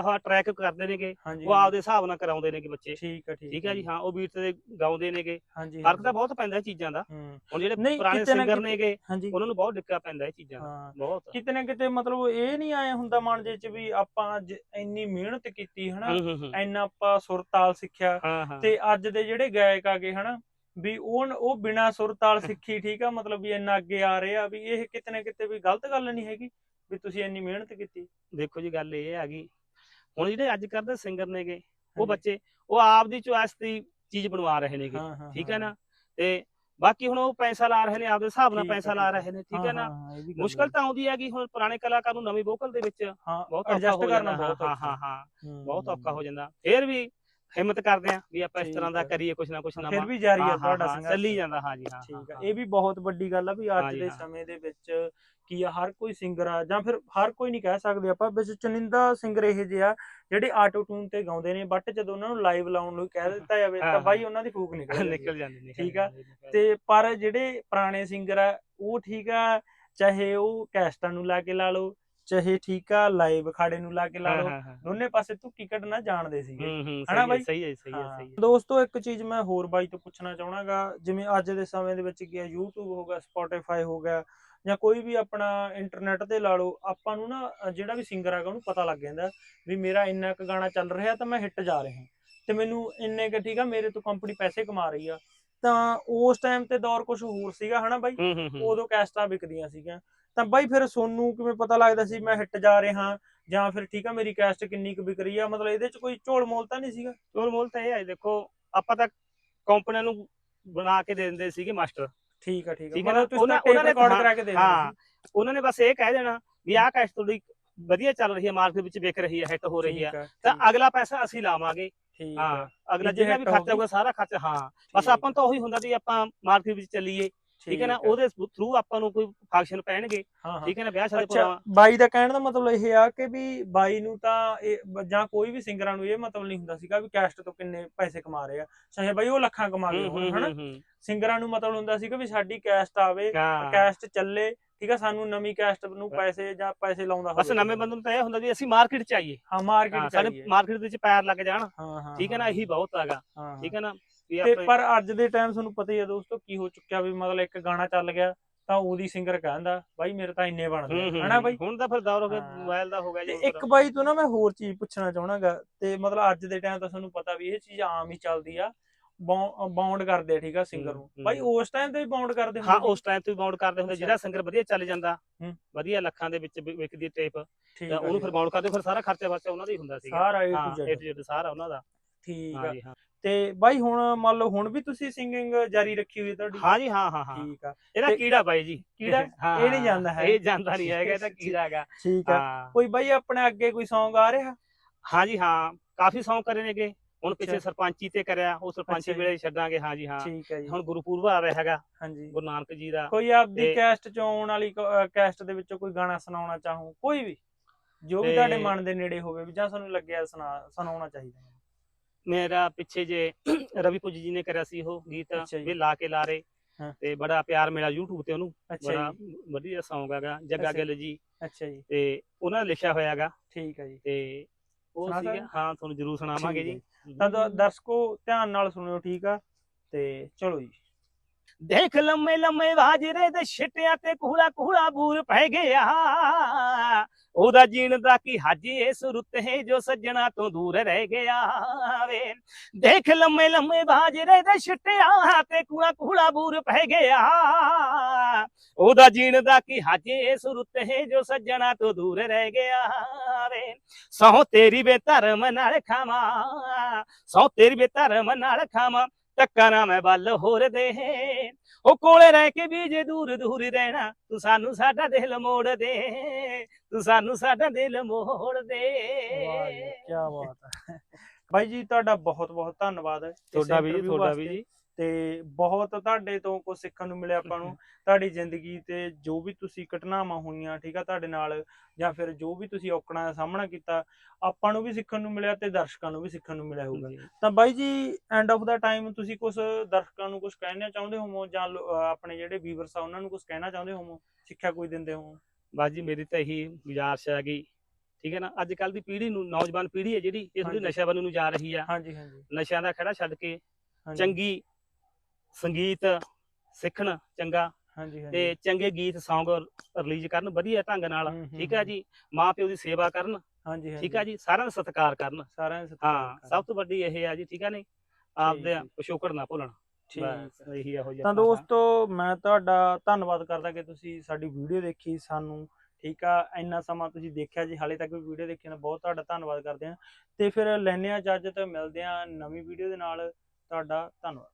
ਹਾਂ ਟਰੈਕ ਕਰਦੇ ਨੇਗੇ। ਹਾਂਜੀ ਉਹ ਆਪਦੇ ਹਿਸਾਬ ਨਾਲ ਕਰਾਉਂਦੇ ਨੇਗੇ ਬੱਚੇ। ਠੀਕ ਹੈ ਠੀਕ ਠੀਕ ਹੈ ਜੀ ਹਾਂ ਉਹ ਬੀਟ ਤੇ ਗਾਉਂਦੇ ਨੇਗੇ। ਹਾਂਜੀ ਫ਼ਰਕ ਤਾਂ ਬਹੁਤ ਪੈਂਦਾ ਇਹ ਚੀਜ਼ਾਂ ਦਾ। ਹੂੰ। ਹੁਣ ਜਿਹੜੇ ਨਹੀਂ, ਪੁਰਾਣੇ ਕਿਤੇ ਨਾ ਸਿੰਗਰ ਕਿਤੇ- ਨੇਗੇ ਹਾਂਜੀ। ਉਹਨਾਂ ਨੂੰ ਬਹੁਤ ਡਿੱਕਾ ਪੈਂਦਾ ਇਹ ਚੀਜ਼ਾਂ ਦਾ। ਹਾਂ। ਬਹੁਤ। ਕਿਤੇ ਨਾ ਕਿਤੇ ਮਤਲਬ ਇਹ ਨਹੀਂ ਆਏ ਹੁੰਦਾ ਮਨ ਦੇ ਚ ਵੀ ਆਪਾਂ ਅੱਜ ਇੰਨੀ ਮਿਹਨਤ ਕੀਤੀ ਹਨਾ। ਹੂੰ ਹੂੰ ਹੂੰ। ਇੰਨਾ ਆਪਾਂ ਸੁਰ ਤਾਲ ਸਿੱਖਿਆ। ਹਾਂ ਹਾਂ। ਤੇ ਅੱਜ ਦੇ ਜਿਹੜੇ ਗਾਇਕ ਆਗੇ ਹਨਾ। ਵੀ ਉਹ ਉਹ ਬਿਨਾ ਸੁਰ ਤਾਲ ਸਿੱਖੀ ਠੀਕ ਆ ਮਤਲਬ ਵੀ ਇੰਨਾ ਅੱਗੇ ਆ ਰਹੇ ਆ ਵੀ ਇਹ ਕਿਤੇ ਨਾ ਕਿਤੇ ਵੀ ਗਲਤ ਗੱਲ ਨਹੀਂ ਹੈਗੀ ਵੀ ਤੁਸੀਂ ਇੰਨੀ ਮਿਹਨਤ ਕੀਤੀ। ਦੇਖੋ ਜੀ ਗੱਲ ਇਹ ਹੈਗੀ। ਹੁਣ ਜਿਹੜੇ ਅੱਜ ਕੱਲ੍ਹ ਦੇ ਸਿੰਗਰ ਨੇਗੇ ਉਹ। ਬੱਚੇ ਉਹ ਆਪ ਦੀ ਚੁਆਇਸ ਦੀ ਚੀਜ਼ ਬਣਵਾ ਰਹੇ ਨੇਗੇ ਹਾਂ ਹਾਂ ਠੀਕ ਹੈ। ਨਾ? ਤੇ ਬਾਕੀ ਹੁਣ ਉਹ ਪੈਸਾ ਲਾ ਰਹੇ ਨੇ ਆਪਦੇ ਹਿਸਾਬ ਨਾਲ ਹੈ, ਪੈਸਾ ਲਾ ਹੈ। ਰਹੇ ਨੇ ਠੀਕ ਹੈ ਨਾ? ਮੁਸ਼ਕਲ ਤਾਂ ਆਉਂਦੀ ਹੈਗੀ ਹੁਣ ਪੁਰਾਣੇ ਕਲਾਕਾਰ ਨੂੰ ਨਵੀਂ ਵੋਕਲ ਦੇ ਵਿੱਚ ਹਾਂ ਬਹੁਤ ਹੋ ਕਰਨਾ ਬਹੁਤ ਹਾਂ ਹਾਂ ਹਾਂ ਹੂੰ, ਹੂੰ, ਔਖਾ ਹੋ। ਜਾਂਦਾ। ਫੇਰ ਵੀ ਹਿੰਮਤ ਕਰਦੇ ਆ ਵੀ ਆਪਾਂ ਇਸ ਤਰ੍ਹਾਂ ਦਾ। ਕਰੀਏ ਕੁਛ ਨਾ ਕੁਛ ਫਿਰ ਨਵਾਂ। ਵੀ ਜਾਰੀ ਆ ਤੁਹਾਡਾ ਸੰਘਰਸ਼। ਚੱਲੀ ਜਾਂਦਾ ਹਾਂ ਜੀ ਹਾਂ ਠੀਕ ਆ। ਇਹ ਵੀ ਬਹੁਤ ਵੱਡੀ ਗੱਲ ਆ ਵੀ ਅੱਜ ਦੇ। ਸਮੇਂ ਦੇ ਵਿੱਚ ਕੀ ਆ ਹਰ ਕੋਈ ਸਿੰਗਰ ਆ ਜਾਂ ਫਿਰ ਹਰ ਕੋਈ ਨਹੀਂ ਕਹਿ ਸਕਦੇ ਆਪਾਂ ਵਿੱਚ ਚੁਣਿੰਦਾ ਸਿੰਗਰ ਇਹ ਜਿਹੇ ਆ ਜਿਹੜੇ ਆਟੋ ਟਿਊਨ ਤੇ ਗਾਉਂਦੇ ਨੇ ਬਟ ਜਦੋਂ ਉਹਨਾਂ ਨੂੰ ਲਾਈਵ ਲਾਉਣ ਨੂੰ ਕਹਿ ਦਿੱਤਾ ਜਾਵੇ ਤਾਂ ਬਾਈ। ਉਹਨਾਂ ਦੀ ਫੂਕ ਨਿਕਲ ਨਿਕਲ ਜਾਂਦੇ ਨੇ ਠੀਕ ਆ, ਤੇ ਪਰ ਜਿਹੜੇ ਪੁਰਾਣੇ ਸਿੰਗਰ ਆ ਉਹ ਠੀਕ ਆ ਚਾਹੇ ਉਹ ਕੈਸਟਾਂ ਨੂੰ ਲਾ ਕੇ ਲਾ ਲਓ ਚਾਹੇ ਠੀਕ ਆ ਲਾਈਵ ਖਾੜੇ ਨੂੰ ਲਾ ਕੇ ਲਾ ਲਓ। ਦੋਨੇ ਪਾਸੇ ਧੁੱਕੀ ਕੱਢਣਾ ਜਾਣਦੇ ਸੀਗੇ। ਹਨਾ ਬਾਈ? ਸਹੀ ਹੈ ਸਹੀ ਹੈ। ਸਹੀ ਹੈ। ਦੋਸਤੋ ਇੱਕ ਚੀਜ਼ ਮੈਂ ਹੋਰ ਬਾਈ ਤੋਂ ਪੁੱਛਣਾ ਚਾਹਣਾਗਾ। ਜਿਵੇਂ ਅੱਜ ਦੇ ਸਮੇਂ ਦੇ ਵਿੱਚ ਕੀ YouTube ਹੋ ਗਿਆ Spotify ਹੋ ਗਿਆ ਜਾਂ ਕੋਈ ਵੀ ਆਪਣਾ ਇੰਟਰਨੈਟ ਤੇ ਲਾ ਲਓ ਆਪਾਂ ਨੂੰ ਨਾ ਜਿਹੜਾ ਵੀ ਸਿੰਗਰ ਹੈਗਾ ਉਹਨੂੰ ਪਤਾ ਲੱਗ ਜਾਂਦਾ ਵੀ ਮੇਰਾ ਇੰਨਾ ਕੁ ਗਾਣਾ ਚੱਲ ਰਿਹਾ ਤਾਂ ਮੈਂ ਹਿੱਟ ਜਾ ਰਿਹਾ ਤੇ ਮੈਨੂੰ ਇੰਨੇ ਕੁ ਠੀਕ ਆ ਮੇਰੇ ਤੋਂ ਕੰਪਨੀ ਪੈਸੇ ਕਮਾ ਰਹੀ ਆ। ਤਾਂ ਉਸ ਟਾਈਮ ਤੇ ਦੌਰ ਕੁਝ ਹੋਰ ਸੀਗਾ ਹਨਾ ਬਾਈ? ਉਦੋਂ ਕੈਸਟਾਂ ਵਿਕਦੀਆਂ ਸੀਗੀਆਂ। ਤਾਂ ਬਾਈ ਫਿਰ ਸੋਨੂੰ ਕਿਵੇਂ ਪਤਾ ਲੱਗਦਾ ਸੀ ਮੈਂ ਹਿੱਟ ਜਾ ਰਿਹਾ ਜਾਂ ਫਿਰ ਠੀਕ ਆ ਮੇਰੀ ਕੈਸਟ ਕਿੰਨੀ ਕੁ ਵਿਕ ਰਹੀ ਆ? ਮਤਲਬ ਇਹਦੇ ਚ ਕੋਈ ਝੋਲ ਮੋਲ ਤਾਂ ਨਹੀਂ ਸੀਗਾ? ਚੋਰ ਮੋਲ ਤਾਂ ਇਹ ਹੈ ਦੇਖੋ ਆਪਾਂ ਤਾਂ ਕੰਪਨੀਆਂ ਨੂੰ ਬਣਾ ਕੇ ਦੇ ਦਿੰਦੇ ਸੀਗੇ ਮਾਸਟਰ। ਠੀਕ ਆ ਠੀਕ ਆ। ਠੀਕ ਆ ਮਤਲਬ? ਤੁਸੀਂ ਉਹਨਾਂ- ਟੇਪ ਉਹਨਾਂ ਨੇ ਰਿਕਾਰਡ ਹਾਂ, ਕਰਾ ਕੇ ਦੇ ਹਾਂ। ਦਿੰਦੇ ਉਹਨਾਂ ਨੇ ਬਸ ਇਹ ਕਹਿ ਦੇਣਾ ਵੀ ਆਹ ਕੈਸ਼ ਤੁਹਾਡੀ ਵਧੀਆ ਚੱਲ ਰਹੀ ਹੈ ਮਾਰਕੀਟ ਵਿੱਚ ਵਿਕ ਰਹੀ ਹੈ ਹਿੱਟ ਹੋ ਰਹੀ ਹੈ ਤਾਂ ਅਗਲਾ ਪੈਸਾ ਅਸੀਂ ਲਾਵਾਂਗੇ। ਹਾਂ ਆ। ਅਗਲਾ ਵੀ ਜੇ ਜਿੰਨਾ ਵੀ hit ਹੋ ਖਰਚਾ। ਹੋਊਗਾ ਸਾਰਾ ਖਰਚਾ ਹਾਂ। ਬਸ ਆਪਾਂ ਨੂੰ ਤਾਂ ਉਹੀ ਹੁੰਦਾ ਵੀ ਆਪਾਂ ਮਾਰਕੀਟ ਵਿੱਚ ਚੱਲੀਏ। ਠੀਕ ਹੈ ਨਾ? ਉਹਦੇ ਥਰੂ ਆਪਾਂ ਨੂੰ ਕੋਈ ਫੰਕਸ਼ਨ ਪੈਣਗੇ। ਠੀਕ ਹੈ ਨਾ? ਵਿਆਹ ਸ਼ਾਦੀ ਅੱਛਾ ਪ੍ਰੋਗਰਾਮ ਬਾਈ ਦਾ ਕਹਿਣ ਦਾ ਮਤਲਬ ਇਹ ਆ ਕਿ ਵੀ ਬਾਈ ਨੂੰ ਤਾਂ ਜਾਂ ਕੋਈ ਵੀ ਸਿੰਗਰਾਂ ਨੂੰ ਇਹ ਮਤਲਬ ਨਹੀਂ ਹੁੰਦਾ ਸੀਗਾ ਵੀ ਕੈਸਟ ਤੋਂ ਕਿੰਨੇ ਪੈਸੇ ਕਮਾ ਰਹੇ ਆ। ਚਾਹੇ ਬਾਈ ਉਹ ਲੱਖਾਂ ਕਮਾ ਰਹੇ ਹੋਣ ਹਨਾ? ਸਿੰਗਰਾਂ ਨੂੰ ਮਤਲਬ ਹੁੰਦਾ ਸੀਗਾ ਵੀ ਸਾਡੀ ਕੈਸਟ ਆਵੇ ਕੈਸਟ ਚੱਲੇ ਠੀਕ ਆ? ਸਾਨੂੰ ਨਵੀਂ ਕੈਸਟ ਨੂੰ ਪੈਸੇ ਜਾਂ ਪੈਸੇ ਲਾਉਂਦਾ ਬਸ ਨਵੇਂ ਬੰਦੇ। ਨੂੰ ਤਾਂ ਇਹ ਹੁੰਦਾ ਵੀ ਅਸੀਂ ਮਾਰਕੀਟ ਚ ਆਈਏ। ਹਾਂ ਮਾਰਕੀਟ ਸਾਡੇ ਚਾਹੀਏ ਮਾਰਕੀਟ ਦੇ ਵਿੱਚ ਪੈਰ ਲੱਗ ਜਾਣ। ਠੀਕ ਹੈ ਨਾ? ਇਹੀ ਬਹੁਤ ਹੈਗਾ। ਠੀਕ ਹੈ ਨਾ? ਤੇ ਪਰ ਅੱਜ ਦੇ ਟਾਈਮ ਤੁਹਾਨੂੰ ਪਤਾ ਹੀ ਹੈ ਦੋਸਤੋ ਕੀ ਹੋ ਚੁੱਕਿਆ ਵੀ ਮਤਲਬ ਇੱਕ ਗਾਣਾ ਚੱਲ ਗਿਆ ਤਾਂ ਉਹਦੀ ਸਿੰਗਰ ਕਹਿੰਦਾ ਬਾਈ ਮੇਰੇ ਤਾਂ ਇੰਨੇ ਬਣਦੇ ਆ ਹਨਾ ਬਾਈ ਹੁਣ ਤਾਂ ਫਿਰ ਦੌਰ ਹੋ ਗਿਆ। ਮੋਬਾਈਲ ਦਾ ਹੋ ਗਿਆ ਜੀ ਇੱਕ ਬਾਈ ਤੋਂ ਨਾ ਮੈਂ ਹੋਰ ਚੀਜ਼ ਪੁੱਛਣਾ ਚਾਹਣਾਗਾ ਤੇ ਮਤਲਬ ਅੱਜ ਦੇ ਟਾਈਮ ਤਾਂ ਤੁਹਾਨੂੰ ਪਤਾ ਵੀ ਇਹ ਚੀਜ਼ ਆਮ ਹੀ ਚੱਲਦੀ ਆ ਬਾਉਂਡ ਕਰਦੇ ਆ ਠੀਕ ਆ ਸਿੰਗਰ ਨੂੰ ਬਾਈ। ਉਸ ਟਾਈਮ ਤੇ ਵੀ ਬਾਉਂਡ ਕਰਦੇ ਹਾਂ ਉਸ ਟਾਈਮ ਤੋਂ ਬਾਉਂਡ ਕਰਦੇ ਹੁੰਦੇ। ਜਿਹੜਾ ਸਿੰਗਰ ਵਧੀਆ ਚੱਲ ਜਾਂਦਾ। ਵਧੀਆ ਲੱਖਾਂ ਦੇ ਵਿੱਚ ਵਿਕਦੀ ਟੇਪ ਤਾਂ ਆ, ਉਹਨੂੰ ਫਿਰ ਆ। ਬਾਉਂਡ ਕਰਦੇ ਫਿਰ ਸਾਰਾ ਖਰਚਾ ਵਰਚਾ ਉਹਨਾਂ ਦਾ ਹੀ ਹੁੰਦਾ ਸੀਗਾ ਸਾਰਾ A ਹਾਂ to A Z to Z ਸਾਰਾ ਉਹਨਾਂ ਦਾ ਠੀਕ ਆ ਤੇ ਬਾਈ ਹੁਣ ਮੰਨ ਲਓ ਹੁਣ ਵੀ ਤੁਸੀਂ ਸਿੰਗਿੰਗ ਜਾਰੀ ਰੱਖੀ ਹੋਈ ਹੈ ਤੁਹਾਡੀ? ਹਾਂ ਜੀ ਹਾਂ ਹਾਂ ਹਾਂ। ਠੀਕ ਆ। ਇਹਦਾ ਕੀੜਾ ਬਾਈ ਜੀ। ਕੀੜਾ? ਇਹ ਨਹੀਂ ਜਾਂਦਾ ਹੈ। ਇਹ ਜਾਂਦਾ ਨਹੀਂ ਹੈਗਾ ਇਹ ਤਾਂ ਕੀੜਾ ਹੈਗਾ। ਠੀਕ ਆ। ਕੋਈ ਬਾਈ ਆਪਣੇ ਅੱਗੇ ਕੋਈ Song ਆ ਰਿਹਾ? ਹਾਂ ਜੀ ਹਾਂ। ਕਾਫੀ ਸੌਂਗ ਕਰੇ ਨੇਗੇ। ਹੁਣ ਪਿੱਛੇ। ਸਰਪੰਚੀ ਤੇ ਕਰਿਆ ਉਹ ਸਰਪੰਚੀ। ਵੇਲੇ ਛੱਡਾਂਗੇ। ਹਾਂ ਜੀ ਹਾਂ। ਠੀਕ ਹੈ ਜੀ। ਹੁਣ ਗੁਰਪੁਰਬ ਆ ਰਿਹਾ ਹੈਗਾ। ਹਾਂਜੀ। ਗੁਰੂ ਨਾਨਕ ਜੀ ਦਾ। ਕੋਈ ਆਪਦੀ ਕੈਸਟ ਚੋਂ ਆਉਣ ਵਾਲੀ ਕੈਸਟ ਦੇ ਵਿੱਚੋਂ ਕੋਈ ਗਾਣਾ ਸੁਣਾਉਣਾ ਚਾਹੋ? ਕੋਈ ਵੀ। ਜੋ ਵੀ ਤੁਹਾਡੇ ਮਨ ਦੇ ਨੇੜੇ ਹੋਵੇ ਵੀ ਜਾਂ ਤੁਹਾਨੂੰ ਲੱਗਿਆ ਸੁਣਾ ਸੁਣਾਉਣਾ ਚਾਹੀਦਾ। ਮੇਰਾ ਪਿੱਛੇ ਜੇ ਰਵੀ ਪੁੱਜ ਜੀ ਨੇ ਕਰਿਆ ਸੀ ਉਹ ਗੀਤ ਅੱਛਾ ਜੀ। ਵੀ ਲਾ ਕੇ ਲਾਰੇ ਹਾਂ। ਤੇ ਬੜਾ ਪਿਆਰ ਮਿਲਿਆ YouTube ਤੇ ਉਹਨੂੰ। ਅੱਛਾ ਬੜਾ ਜੀ। ਵਧੀਆ Song ਹੈਗਾ ਜੱਗਾ ਅੱਛਾ। ਗਿੱਲ ਜੀ। ਅੱਛਾ ਜੀ। ਤੇ ਉਹਨਾਂ ਨੇ ਲਿਖਿਆ ਹੋਇਆ ਹੈਗਾ। ਠੀਕ ਹੈ ਜੀ। ਤੇ ਉਹ ਸੁਣਾ ਸੀਗਾ। ਸਕਦੇ? ਹਾਂ ਤੁਹਾਨੂੰ ਜ਼ਰੂਰ ਸੁਣਾਵਾਂਗੇ ਠੀਕ ਜੀ। ਤਾਂ ਦ- ਦਰਸ਼ਕੋ ਧਿਆਨ ਨਾਲ ਸੁਣਿਓ ਠੀਕ ਆ? ਤੇ ਚਲੋ ਜੀ। ਦੇਖ ਲੰਮੇ ਲੰਮੇ ਵਾਜਰੇ ਦੇ ਛਿੱਟਿਆਂ ਤੇ ਕੂੜਾ ਕੂੜਾ ਬੂਰ ਪੈ ਗਿਆ। ਉਹਦਾ ਜੀਣ ਦਾ ਕੀ ਹੱਜ ਇਸ ਰੁੱਤ ਹੈ ਜੋ ਸੱਜਣਾ ਤੋਂ ਦੂਰ ਰਹਿ ਗਿਆ ਵੇ। ਦੇਖ ਲੰਮੇ ਲੰਮੇ ਵਾਜਰੇ ਦੇ ਛਿੱਟਿਆਂ ਤੇ ਕੂੜਾ ਕੂੜਾ ਬੂਰ ਪੈ ਗਿਆ। ਉਹਦਾ ਜੀਣ ਦਾ ਕੀ ਹੱਜ ਇਸ ਰੁੱਤ ਹੈ ਜੋ ਸੱਜਣਾ ਤੋਂ ਦੂਰ ਰਹਿ ਗਿਆ ਵੇ। ਸਹੁ ਤੇਰੀ ਵੇ ਧਰਮ ਨਾਲ ਖਾਵਾਂ, ਸਹੁ ਤੇਰੀ ਵੇ ਧਰਮ ਨਾਲ ਖਾਵਾਂ ਟੱਕਾ ਨਾ ਮੈਂ ਵੱਲ ਹੋਰ ਦੇ। ਉਹ ਕੋਲੇ ਰਹਿ ਕੇ ਵੀ ਜੇ ਦੂਰ ਦੂਰ ਰਹਿਣਾ ਤੂੰ ਸਾਨੂੰ ਸਾਡਾ ਦਿਲ ਮੋੜ ਦੇ। ਤੂੰ ਸਾਨੂੰ ਸਾਡਾ ਦਿਲ ਮੋੜ ਦੇ। ਵਾਹ ਜੀ ਕੀ ਬਾਤ ਹੈ। ਬਾਈ ਜੀ ਤੁਹਾਡਾ ਬਹੁਤ ਬਹੁਤ ਧੰਨਵਾਦ ਤੁਹਾਡਾ ਵੀ ਜੀ ਤੁਹਾਡਾ ਵੀ। ਜੀ। ਤੇ ਬਹੁਤ ਤੁਹਾਡੇ ਤੋਂ ਕੁਝ ਸਿੱਖਣ ਨੂੰ ਮਿਲਿਆ ਆਪਾਂ ਨੂੰ। ਤੁਹਾਡੀ ਜ਼ਿੰਦਗੀ ਤੇ ਜੋ ਵੀ ਤੁਸੀਂ ਘਟਨਾਵਾਂ ਹੋਈਆਂ ਠੀਕ ਆ ਤੁਹਾਡੇ ਨਾਲ ਜਾਂ ਫਿਰ ਜੋ ਵੀ ਤੁਸੀਂ ਔਕੜਾਂ ਦਾ ਸਾਹਮਣਾ ਕੀਤਾ ਆਪਾਂ ਨੂੰ ਵੀ ਸਿੱਖਣ ਨੂੰ ਮਿਲਿਆ ਤੇ ਦਰਸ਼ਕਾਂ ਨੂੰ ਵੀ ਸਿੱਖਣ ਨੂੰ ਮਿਲਿਆ ਹੋਊਗਾ। ਤਾਂ ਬਾਈ ਜੀ ਐਂਡ ਆਫ ਦਾ ਟਾਈਮ ਤੁਸੀਂ ਕੁਝ ਦਰਸ਼ਕਾਂ ਨੂੰ ਕੁਝ ਕਹਿਣਾ ਚਾਹੁੰਦੇ ਹੋਵੋ ਜਾਂ ਆਪਣੇ ਜਿਹੜੇ ਵੀਵਰਸ ਆ ਉਹਨਾਂ ਨੂੰ ਕੁਝ ਕਹਿਣਾ ਚਾਹੁੰਦੇ ਹੋਵੋ? ਸਿੱਖਿਆ ਕੋਈ ਦਿੰਦੇ ਹੋ ਬਸ ਜੀ ਮੇਰੀ ਤਾਂ ਇਹੀ ਗੁਜ਼ਾਰਿਸ਼ ਹੈਗੀ ਠੀਕ ਹੈ ਨਾ ਅੱਜ ਕੱਲ ਦੀ ਪੀੜ੍ਹੀ ਨੂੰ ਨੌਜਵਾਨ ਪੀੜ੍ਹੀ ਹੈ ਜਿਹੜੀ ਇਹ ਥੋੜੀ। ਨਸ਼ਾ ਵੱਲ ਨੂੰ ਜਾ ਰਹੀ ਆ। ਹਾਂਜੀ ਹਾਂਜੀ। ਨਸ਼ਿਆਂ ਦਾ ਖੜਾ ਛੱਡ ਕੇ ਚੰਗੀ ਸੰਗੀਤ ਸਿੱਖਣ ਚੰਗਾ ਹਾਂਜੀ ਹਾਂਜੀ। ਤੇ ਚੰਗੇ ਗੀਤ Song ਰਿਲੀਜ਼ ਕਰਨ ਵਧੀਆ ਢੰਗ ਨਾਲ ਠੀਕ ਹੈ। ਜੀ? ਮਾਂ ਪਿਓ ਦੀ ਸੇਵਾ ਕਰਨ ਹਾਂਜੀ ਠੀਕ ਹੈ ਜੀ? ਸਾਰਿਆਂ ਦਾ ਸਤਿਕਾਰ ਕਰਨ। ਸਾਰਿਆਂ ਦੇ ਸਤਿਕਾਰ ਹਾਂ। ਸਭ ਤੋਂ ਵੱਡੀ ਇਹ ਹੈ ਜੀ ਠੀਕ ਹੈ ਨਹੀਂ? ਆਪਦੇ। ਪਿਛੋਕੜ ਨਾ ਭੁੱਲਣ। ਠੀਕ ਬਸ ਇਹੀ ਇਹੋ ਜਿਹਾ ਤਾਂ ਦੋਸਤੋ ਮੈਂ ਤੁਹਾਡਾ ਧੰਨਵਾਦ ਕਰਦਾ ਕਿ ਤੁਸੀਂ ਸਾਡੀ ਵੀਡੀਓ ਦੇਖੀ ਸਾਨੂੰ ਠੀਕ ਆ? ਇੰਨਾ ਸਮਾਂ ਤੁਸੀਂ ਦੇਖਿਆ ਜੀ ਹਾਲੇ ਤੱਕ ਵੀ ਵੀਡੀਓ ਦੇਖੀ ਨਾ ਬਹੁਤ ਤੁਹਾਡਾ ਧੰਨਵਾਦ ਕਰਦੇ ਹਾਂ। ਤੇ ਫਿਰ ਲੈਨੇ ਆ ਇਜਾਜ਼ਤ ਮਿਲਦੇ ਆ ਨਵੀਂ ਵੀਡੀਓ ਦੇ ਨਾਲ। ਤੁਹਾਡਾ ਧੰਨਵਾਦ।